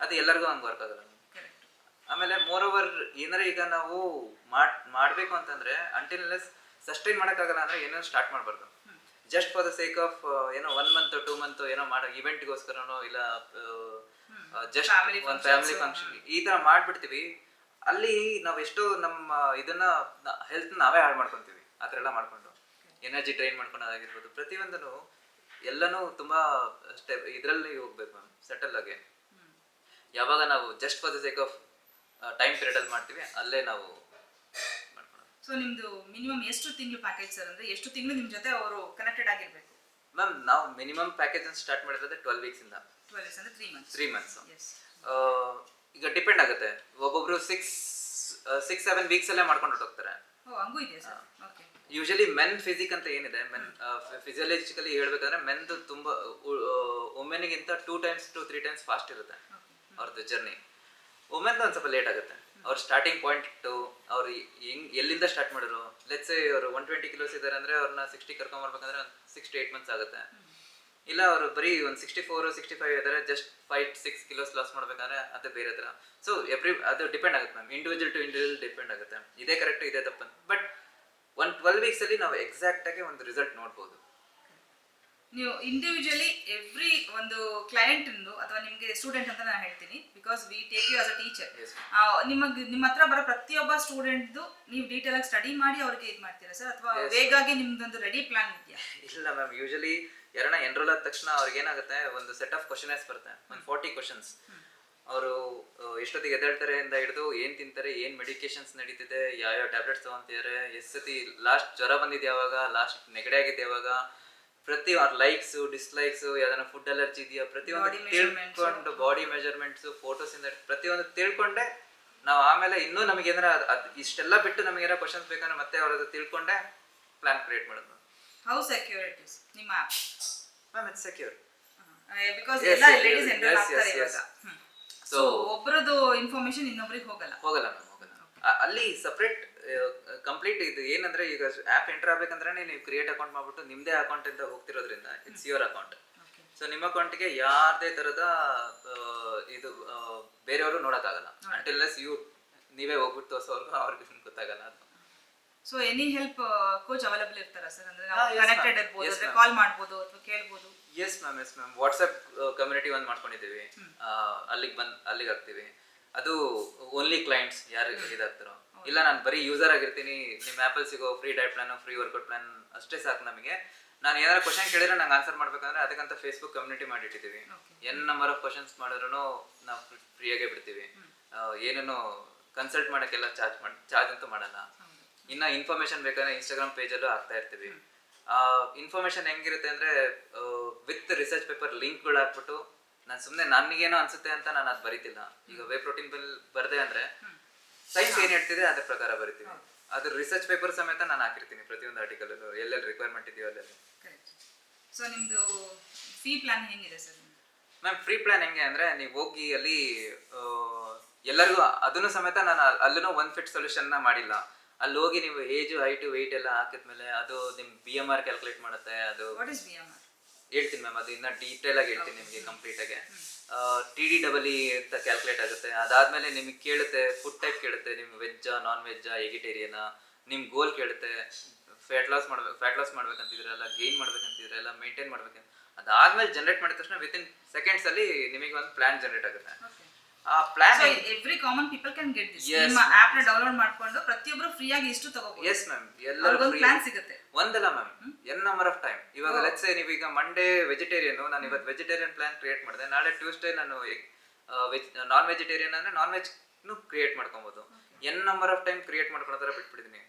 ಅದು ಎಲ್ಲರಿಗೂ ಹಂಗೆ ವರ್ಕ್ ಆಗಲ್ಲ ಆಮೇಲೆ ಮೋರ್ ಓವರ್ ಏನಾರ ಈಗ ನಾವು ಮಾಡ್ ಮಾಡಬೇಕು ಅಂತಂದ್ರೆ ಅಂಟಿಲ್ ಸಸ್ಟೈನ್ ಮಾಡೋಕ್ಕಾಗಲ್ಲ ಅಂದ್ರೆ ಏನೋ ಸ್ಟಾರ್ಟ್ ಮಾಡಬಾರ್ದು. Just for the sake of ಏನೋ ಒನ್ ಮಂತ್ ಟೂ ಮಂತ್ ಏನೋ ಮಾಡೋ ಇವೆಂಟ್ಗೋಸ್ಕರನೋ ಇಲ್ಲ ಜಸ್ಟ್ ಒಂದು ಫ್ಯಾಮಿಲಿ ಫಂಕ್ಷನ್ ಈ ತರ ಮಾಡ್ಬಿಡ್ತೀವಿ. ಅಲ್ಲಿ ನಾವು ಎಷ್ಟು ನಮ್ಮ ಇದನ್ನ ಹೆಲ್ತ್ ನಾವೇ ಹಾಳು ಮಾಡ್ಕೊಂತೀವಿ. ಆ ಥರ ಎಲ್ಲ ಮಾಡ್ಕೊಂಡು. ಎನರ್ಜಿ ಟ್ರೈನ್ ಮಾಡ್ಕೊಳೋದಾಗಿರ್ಬೋದು ಪ್ರತಿಯೊಂದನ್ನು ಎಲ್ಲನೂ ತುಂಬಾ ಸ್ಟೆಪ್ ಇದರಲ್ಲಿ ಹೋಗ್ಬೇಕು ಮ್ಯಾಮ್ ಸೆಟಲ್ ಆಗಿ. ಯಾವಾಗ ನಾವು just for the sake of time ಪೀರಿಯಡಲ್ಲಿ ಮಾಡ್ತೀವಿ ಅಲ್ಲೇ ನಾವು ಸೊ ನಿಮ್ದು ಮಿನಿಮಮ್ ಎಷ್ಟು ತಿಂಗಳು ಪ್ಯಾಕೇಜ್ ಸರ್ ಅಂದ್ರೆ ಎಷ್ಟು ತಿಂಗಳು ನಿಮ್ ಜೊತೆ ಅವರು ಕನೆಕ್ಟೆಡ್ ಆಗಿರ್ಬೇಕು? ಮ್ಯಾಮ್ ನಾವು ಮಿನಿಮಮ್ ಪ್ಯಾಕೇಜ್ ಸ್ಟಾರ್ಟ್ ಮಾಡಿರೋದೇ ಟ್ವೆಲ್ ಇಂದ. ಟ್ವೆಲ್ ಇಯರ್ಸ್ ಅಂದ್ರೆ three months three months yes ಈಗ ಡಿಪೆಂಡ್ ಆಗುತ್ತೆ. ಒಬ್ಬೊಬ್ರು ಸಿಕ್ಸ್ ಸಿಕ್ಸ್ ಸೆವೆನ್ ವೀಕ್ಸಲ್ಲೇ ಮಾಡ್ಕೊಂಡು ಹೋಗ್ತಾರೆ. ಓ ಹಂಗೂ ಇದೆ sir okay usually men physique ಅಂತ ಏನಿದೆ ಮೆನ್ ಫಿಸಿಯಾಲಜಿಕಲಿ ಹೇಳ್ಬೇಕಂದ್ರೆ ಮೆನ್ದು ತುಂಬ ವುಮೆನ್ಗಿಂತ two times to three times fast ಇರುತ್ತೆ ಅವ್ರದ್ದು ಜರ್ನಿ ಉಮೆನ್ ಒಂದು ಸ್ವಲ್ಪ ಲೇಟ್ ಆಗುತ್ತೆ. ಅವ್ರ ಸ್ಟಾರ್ಟಿಂಗ್ ಪಾಯಿಂಟ್ ಅವ್ರು ಹೆಂಗ್ ಎಲ್ಲಿಂದ ಸ್ಟಾರ್ಟ್ ಮಾಡಿದ್ರು? ಲೆಟ್ಸ್ ಅವರು ಒನ್ ಟ್ವೆಂಟಿ ಕಿಲೋಸ್ ಇದ್ದಾರೆ ಅಂದ್ರೆ ಅವ್ರನ್ನ ಸಿಕ್ಸ್ಟಿ ಕರ್ಕೊಂಬರ್ಬೇಕಂದ್ರೆ ಒಂದು ಸಿಕ್ಸ್ಟಿ ಏಟ್ ಮಂತ್ಸ್ ಆಗುತ್ತೆ. ಇಲ್ಲ ಅವರು ಬರೀ ಒಂದು ಸಿಕ್ಸ್ಟಿ ಫೋರ್ ಸಿಕ್ಸ್ಟಿ ಫೈವ್ ಇದಾರೆ just five six kilos loss ಮಾಡ್ಬೇಕಂದ್ರೆ ಅದು ಬೇರೆ ಥರ. ಸೊ ಎವ್ರಿ ಅದು ಡಿಪೆಂಡ್ ಆಗುತ್ತೆ ma'am individual to individual depend ಆಗುತ್ತೆ. ಇದೇ ಕರೆಕ್ಟ್ ಇದೇ ತಪ್ಪು ಬಟ್ ಒನ್ ಟ್ವೆಲ್ ವೀಕ್ಸಲ್ಲಿ ನಾವು ಎಕ್ಸಾಕ್ಟಾಗಿ ಒಂದು ರಿಸಲ್ಟ್ ನೋಡ್ಬೋದು. ನೀವು ಇಂಡಿವಿಜುವಲಿ ಎವ್ರಿ ಒಂದು ಕ್ಲೈಂಟ್ ಅಥವಾ ನಿಮಗೆ ಸ್ಟೂಡೆಂಟ್ ಅಂತ ನಾನು ಹೇಳ್ತೀನಿ because we take you as a teacher. ನಿಮಗೆ ನಿಮ್ಮ ಹತ್ರ ಬರೋ ಪ್ರತಿಯೊಬ್ಬ ಸ್ಟೂಡೆಂಟ್ದು ನೀವು ಡೀಟೇಲ್ ಆಗಿ ಸ್ಟಡಿ ಮಾಡಿ ಅವ್ರಿಗೆ ಇದು ಮಾಡ್ತೀರಾ ಸರ್? ಅಥವಾ ಬೇಗಾಗಿ ವೇಗಾಗಿ ನಿಮ್ದೊಂದು ರೆಡಿ ಪ್ಲಾನ್ ಇದೆಯಾ? ಇಲ್ಲ ಮ್ಯಾಮ್ ಯೂಶಲಿ ಯಾರನ್ನ ಎನ್ರೋಲ್ ಆದ ತಕ್ಷಣ ಅವ್ರಿಗೆ ಏನಾಗುತ್ತೆ ಒಂದು ಸೆಟ್ ಆಫ್ ಕ್ವಶನ್ಸ್ ಬರುತ್ತೆ ಒಂದು ಫಾರ್ಟಿ ಕ್ವಶನ್ಸ್ ಅವರು ಎಷ್ಟೊತ್ತಿಗೆ ಎದ್ದೇಳ್ತಾರೆ ಅಂತ ಹಿಡಿದು ಏನ್ ತಿಂತಾರೆ ಏನ್ ಮೆಡಿಕೇಶನ್ಸ್ ನಡೀತಿದೆ ಯಾವ್ಯಾವ ಟ್ಯಾಬ್ಲೆಟ್ಸ್ ತಗೊಂತಿದ್ದಾರೆ ಎಷ್ಟು ಸತಿ ಲಾಸ್ಟ್ ಜ್ವರ ಬಂದಿದ್ದು ಯಾವಾಗ ಲಾಸ್ಟ್ ನೆಗಡಿ ಆಗಿದ್ದು ಯಾವಾಗ ಪ್ರತಿ ಅವ್ರ ಲೈಕ್ಸ್ ಡಿಸ್ಲೈಕ್ಸ್ ಯಾವ್ದಾನ ಫುಡ್ ಅಲರ್ಜಿ ಇದೆಯಾ ಪ್ರತಿಯೊಂದು ತಿಳ್ಕೊಂಡು ಬಾಡಿ ಮೆಜರ್ಮೆಂಟ್ಸ್ ಫೋಟೋಸ್ ಇಂದ ಪ್ರತಿಯೊಂದು ತಿಳ್ಕೊಂಡೆ ನಾವು ಆಮೇಲೆ ಇನ್ನೂ ನಮಗೆ ಏನಾರ ಇಷ್ಟೆಲ್ಲ ಬಿಟ್ಟು ನಮಗೆ ಏನಾರ ಕ್ವಶನ್ಸ್ ಬೇಕಂದ್ರೆ ಮತ್ತೆ ಅವ್ರದ್ದು ತಿಳ್ಕೊಂಡೆ ಪ್ಲಾನ್ ಕ್ರಿಯೇಟ್ ಮಾಡೋದು. ಹೌ ಸೆಕ್ಯೂರಿಟೀಸ್ ನಿಮ್ಮ app ma'am it's secure because ಎಲ್ಲ ಲೇಡೀಸ್ ಎಂಟರ್ ಆಗ್ತಾರೆ. ಇವಾಗ. ಸೊ ಒಬ್ಬರದು ಇನ್ಫಾರ್ಮೇಶನ್ ಇನ್ನೊಬ್ರಿಗೆ ಹೋಗಲ್ಲ. ಹೋಗಲ್ಲ ಮ್ಯಾಮ್ ಹೋಗಲ್ಲ. ಅಲ್ಲಿ ಸಪ್ರೇಟ್ ಕಂಪ್ಲೀಟ್ ಇದು ಏನಂದ್ರೆ ಈಗ ಆ್ಯಪ್ ಎಂಟರ್ ಆಗ್ಬೇಕಂದ್ರೆ ನೀವು ಕ್ರಿಯೇಟ್ ಅಕೌಂಟ್ ಮಾಡ್ಬಿಟ್ಟು ನಿಮ್ದೇ ಅಕೌಂಟ್ ಇಂದ ಹೋಗ್ತಿರೋದ್ರಿಂದ ಇಟ್ಸ್ ಯುವರ್ ಅಕೌಂಟ್ ಸೊ ನಿಮ್ಮ ಅಕೌಂಟ್ಗೆ ಯಾರದೇ ತರದ ಇದು ಬೇರೆಯವರು ನೋಡೋಕ್ಕಾಗಲ್ಲ. ಅಂಟಿಲ್ ಯು ನೀವೇ ಹೋಗ್ಬಿಟ್ಟು ತೋರ್ಸೋರ್ಗು ಅವ್ರಿಗೆ ಗೊತ್ತಾಗಲ್ಲ ಅದು so any help coach available ಇರ್ತಾರ ಸರ್ ಅಂದ್ರೆ ಕನೆಕ್ಟೆಡ್ ma'am. ಇರ್ಬೋದು ಕಾಲ್ ಮಾಡ್ಬೋದು ಅಥವಾ ಕೇಳ್ಬೋದು? Yes ma'am yes ma'am WhatsApp community ಒಂದು ಮಾಡ್ಕೊಂಡಿದ್ದೀವಿ. ಅಲ್ಲಿಗೆ ಬಂದು ಅಲ್ಲಿಗೆ ಹಾಕ್ತೀವಿ. ಅದು ಓನ್ಲಿ ಕ್ಲೈಂಟ್ಸ್ ಯಾರು ಇದಾಗ್ತಾರೋ. ಇಲ್ಲ ನಾನು ಬರೀ ಯೂಸರ್ ಆಗಿರ್ತೀನಿ. ನಿಮ್ಮ ಆ್ಯಪಲ್ ಸಿಗೋ free diet plan free workout plan ಅಷ್ಟೇ ಸಾಕು ನಮಗೆ. ನಾನು ಏನಾದ್ರು ಕ್ವಶನ್ ಕೇಳಿದ್ರೆ ನಂಗೆ ಆನ್ಸರ್ ಮಾಡ್ಬೇಕಂದ್ರೆ ಅದಕ್ಕಂತ ಫೇಸ್ಬುಕ್ ಕಮ್ಯುನಿಟಿ ಮಾಡಿಟ್ಟಿದ್ದೀವಿ ಎನ್ ನಂಬರ್ ಆಫ್ ಕ್ವಶನ್ಸ್ ಮಾಡಿದ್ರು ನಾವು ಫ್ರೀಯಾಗೆ ಬಿಡ್ತೀವಿ. ಏನೇನು ಕನ್ಸಲ್ಟ್ ಮಾಡೋಕ್ಕೆಲ್ಲ ಚಾರ್ಜ್ ಮಾಡಿ ಚಾರ್ಜ್ ಅಂತೂ ಮಾಡಲ್ಲ. ಇನ್ನ ಇನ್ಫಾರ್ಮೇಶನ್ ಬೇಕಾದ್ರೆ ಇನ್ಸ್ಟಾಗ್ರಾಮ್ ಪೇಜಲ್ಲೂ ಹಾಕ್ತಾ ಇರ್ತೀವಿ. ಇನ್ಫಾರ್ಮೇಶನ್ ಹೆಂಗಿರುತ್ತೆ ಅಂದ್ರೆ ವಿತ್ ರಿಸರ್ಚ್ ಪೇಪರ್ ಲಿಂಕ್ಗಳು ಹಾಕ್ಬಿಟ್ಟು ನಾನು ಸುಮ್ಮನೆ ನನಗೇನೋ ಅನ್ಸುತ್ತೆ ಅಂತ ನಾನು ಅದು ಬರಿತಿಲ್ಲ. ಈಗ ವೇ ಪ್ರೋಟೀನ್ ಬಿಲ್ ಬರದೆ ಅಂದ್ರೆ ಸೈನ್ಸ್ ಏನ್ ಹೇಳ್ತಿದೆ ಅದ್ರ ಪ್ರಕಾರ ಬರಿತೀನಿ. ಅದ್ರ ರಿಸರ್ಚ್ ಪೇಪರ್ ಸಮೇತ ನಾನು ಹಾಕಿರ್ತೀನಿ ಪ್ರತಿಯೊಂದು ಆರ್ಟಿಕಲ್ ಎಲ್ಲೆಲ್ಲಿ ರಿಕ್ವೈರ್ಮೆಂಟ್ ಇದೆಯೋ ಅಲ್ಲೆಲ್ಲ. ಸೊ ನಿಮ್ದು ಫೀ ಪ್ಲಾನ್ ಹೆಂಗಿದೆ ಸರ್ ಮ್ಯಾಮ್ ಫ್ರೀ ಪ್ಲಾನ್ ಹೆಂಗೆ ಅಂದ್ರೆ ನೀವು ಹೋಗಿ ಅಲ್ಲಿ ಎಲ್ಲರಿಗೂ ಅದನ್ನು ಸಮೇತ ನಾನು ಅಲ್ಲೂ ಒನ್ ಫಿಟ್ ಸೊಲ್ಯೂಷನ್ನ ಮಾಡಿಲ್ಲ. ಅಲ್ಲಿ ಹೋಗಿ ನೀವು ಏಜು ಹೈಟು ವೆಯ್ಟ್ ಎಲ್ಲ ಹಾಕಿದ್ಮೇಲೆ ಅದು ನಿಮ್ ಬಿ ಎಂ ಆರ್ ಕ್ಯಾಲ್ಕುಲೇಟ್ ಮಾಡುತ್ತೆ ಅದು what is B M R ಹೇಳ್ತೀನಿ ಮ್ಯಾಮ್ ಅದು ಇನ್ನ ಡೀಟೇಲ್ ಆಗಿ ಹೇಳ್ತೀನಿ ನಿಮಗೆ ಕಂಪ್ಲೀಟ್ ಆಗಿ. ಟಿ ಡಿ ಡಬಲ್ ಇ ಅಂತ ಕ್ಯಾಲ್ಕುಲೇಟ್ ಆಗುತ್ತೆ. ಅದಾದ್ಮೇಲೆ ನಿಮಗೆ ಕೇಳುತ್ತೆ ಫುಡ್ ಟೈಪ್ ಕೇಳುತ್ತೆ ನಿಮ್ ವೆಜ್ಜಾ ನಾನ್ ವೆಜ್ಜಾ ವೆಜಿಟೇರಿಯನ್ ನಿಮ್ ಗೋಲ್ ಕೇಳುತ್ತೆ. ಫ್ಯಾಟ್ ಲಾಸ್ ಮಾಡ್ಬೇಕು ಫ್ಯಾಟ್ ಲಾಸ್ ಮಾಡ್ಬೇಕಂತಿದ್ರಲ್ಲ ಗೇನ್ ಮಾಡ್ಬೇಕಂತಿದ್ರಲ್ಲ ಮೇಂಟೈನ್ ಮಾಡ್ಬೇಕಂತ. ಅದಾದ್ಮೇಲೆ ಜನರೇಟ್ ಮಾಡಿದ ತಕ್ಷಣ ವಿತಿನ್ ಸೆಕೆಂಡ್ಸ್ ಅಲ್ಲಿ ನಿಮಗೆ ಒಂದು ಪ್ಲಾನ್ ಜನರೇಟ್ ಆಗುತ್ತೆ. ಆ plan every common people can get this ನಿಮ್ಮ ಆಪ್ನ ಡೌನ್ಲೋಡ್ ಮಾಡ್ಕೊಂಡು ಪ್ರತಿಯೊಬ್ಬರು ಫ್ರೀ ಆಗಿ ಇಷ್ಟು ತಗೋಬಹುದು ಎಸ್ ಮ್ಯಾಮ್ ಎಲ್ಲರಿಗೂ ಪ್ಲಾನ್ ಸಿಗುತ್ತೆ. ಒಂದಲ್ಲ ma'am N number of time ಇವಾಗ ಲೆಟ್ಸ್ ನೀವು ಈಗ ಮಂಡೇ ವೆಜಿಟೇರಿಯನ್ ನಾನು ಇವತ್ತು ವೆಜಿಟೇರಿಯನ್ ಪ್ಲಾನ್ ಕ್ರಿಯೇಟ್ ಮಾಡಿದೆ. ನಾಳೆ ಟ್ಯೂಸ್ಡೇ ನಾನು ನಾನ್ ವೆಜಿಟೇರಿಯನ್ ಅಂದ್ರೆ ನಾನ್ ವೆಜ್ ಕ್ರಿಯೇಟ್ ಮಾಡ್ಕೊಬಹುದು N number of time create ಮಾಡ್ಕೊಳೋ ಥರ ಬಿಟ್ಬಿಟ್ಟಿದ್ದೀನಿ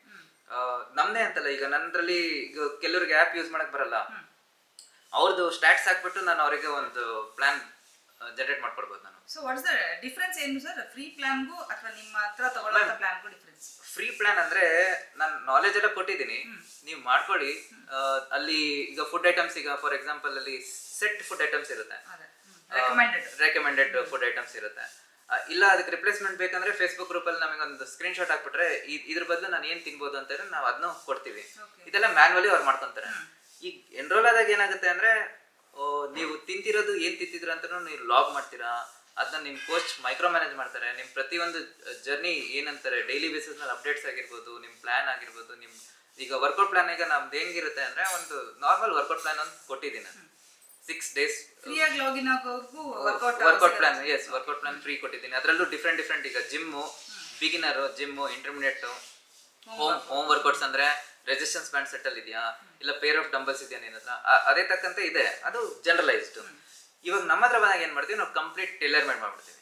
ಆ, ನಮ್ದೇ ಅಂತಲ್ಲ ಈಗ ನಂದ್ರಲ್ಲಿ ಈಗ ಕೆಲವ್ರಿಗೆ ಆ್ಯಪ್ ಯೂಸ್ ಮಾಡಕ್ ಬರಲ್ಲ. ಅವ್ರದ್ದು ಸ್ಟ್ಯಾಟ್ಸ್ ಹಾಕ್ಬಿಟ್ಟು ನಾನು ಅವರಿಗೆ ಒಂದು ಪ್ಲಾನ್ ಜನರೇಟ್ ಮಾಡ್ಕೊಡ್ಬೋದು ನಾನು. ಸೊ ವಾಟ್ಸ್ ದ ಡಿಫ್ರೆನ್ಸ್ ಏನು ಸರ್ ಫ್ರೀ ಪ್ಲಾನ್ಗೂ ಅಥವಾ ನಿಮ್ಮ ಹತ್ರ ತಗೊಳ್ಳೋ ಪ್ಲಾನ್ಗೂ ಡಿಫ್ರೆನ್ಸ್ ಫ್ರೀ ಪ್ಲಾನ್ ಅಂದ್ರೆ ನಾನು ನಾಲೆಜ್ ಎಲ್ಲ ಕೊಟ್ಟಿದ್ದೀನಿ. ನೀವು ಮಾಡ್ಕೊಳ್ಳಿ. ಅಲ್ಲಿ ಈಗ ಫುಡ್ ಐಟಮ್ಸ್ ಈಗ ಫಾರ್ ಎಕ್ಸಾಂಪಲ್ ಅಲ್ಲಿ ಸೆಟ್ ಫುಡ್ ಐಟಮ್ಸ್ ಇರುತ್ತೆ. ರೆಕಮೆಂಡೆಡ್ ಫುಡ್ ಐಟಮ್ಸ್ ಇರುತ್ತೆ. ಇಲ್ಲ ಅದಕ್ಕೆ ರಿಪ್ಲೇಸ್ಮೆಂಟ್ ಬೇಕಂದ್ರೆ ಫೇಸ್ಬುಕ್ ಗ್ರೂಪ್ ಅಲ್ಲಿ ನಮಗೆ ಒಂದು ಸ್ಕ್ರೀನ್ ಶಾಟ್ ಹಾಕ್ಬಿಟ್ರೆ ಇದ್ರ ಬದಲು ನಾನು ಏನ್ ತಿನ್ಬೋದು ಅಂತ ಹೇಳಿ ನಾವು ಅದನ್ನು ಕೊಡ್ತೀವಿ. ಇದೆಲ್ಲ ಮ್ಯಾನ್ಯಲಿ ಅವ್ರು ಮಾಡ್ಕೊಂತಾರೆ. ಈಗ ಎನ್ರೋಲ್ ಆದಾಗ ಏನಾಗುತ್ತೆ ಅಂದ್ರೆ ನೀವು ತಿಂತಿರೋದು ಏನ್ ತಿಂತಿದ್ರ ಅಂತ ನೀವು ಲಾಗ್ ಮಾಡ್ತೀರಾ? ಅದನ್ನ ನಿಮ್ ಕೋಚ್ ಮೈಕ್ರೋ ಮ್ಯಾನೇಜ್ ಮಾಡ್ತಾರೆ. ನಿಮ್ ಪ್ರತಿಯೊಂದು ಜರ್ನಿ ಏನಂತಾರೆ? ಡೈಲಿ ಬೇಸಿಸ್ನಲ್ಲಿ ಅಪ್ಡೇಟ್ಸ್ ಆಗಿರ್ಬೋದು ನಿಮ್ ಪ್ಲಾನ್ ಆಗಿರ್ಬೋದು ನಿಮ್ ಈಗ ವರ್ಕೌಟ್ ಪ್ಲಾನ್ ಈಗ ನಮ್ದು ಹೆಂಗಿರುತ್ತೆ ಅಂದ್ರೆ ಒಂದು ನಾರ್ಮಲ್ ವರ್ಕೌಟ್ ಪ್ಲಾನ್ ಅಂತ ಕೊಟ್ಟಿದ್ದೀನಿ. ಸಿಕ್ಸ್ ಡೇಸ್ ಫ್ರೀ ಆಗಿ login workout plan yes workout plan free ಕೊಟ್ಟಿದ್ದೀನಿ. ಅದರಲ್ಲೂ ಡಿಫ್ರೆಂಟ್ ಡಿಫ್ರೆಂಟ್ ಈಗ gym beginner gym intermediate home home workouts ಅಂದ್ರೆ ರೆಸಿಸ್ಟೆನ್ಸ್ ಬ್ಯಾಂಡ್ ಸೆಟಲ್ ಇದೆಯಾ? ಇಲ್ಲ ಪೇರ್ ಆಫ್ ಡಂಬಲ್ಸ್ ಇದೆಯಾ ನಿನ್ನ ಅದೇ ತಕ್ಕಂತೆ ಇದೆ. ಅದು ಜನರಲೈಸ್ಡ್ ಇವಾಗ ನಮ್ಮ ಹತ್ರ ಬಂದಾಗ ಏನ್ ಮಾಡ್ತೀವಿ? ನಾವು ಕಂಪ್ಲೀಟ್ ಟೇಲರ್ ಮೇಡ್ ಮಾಡ್ಬಿಡ್ತೀವಿ.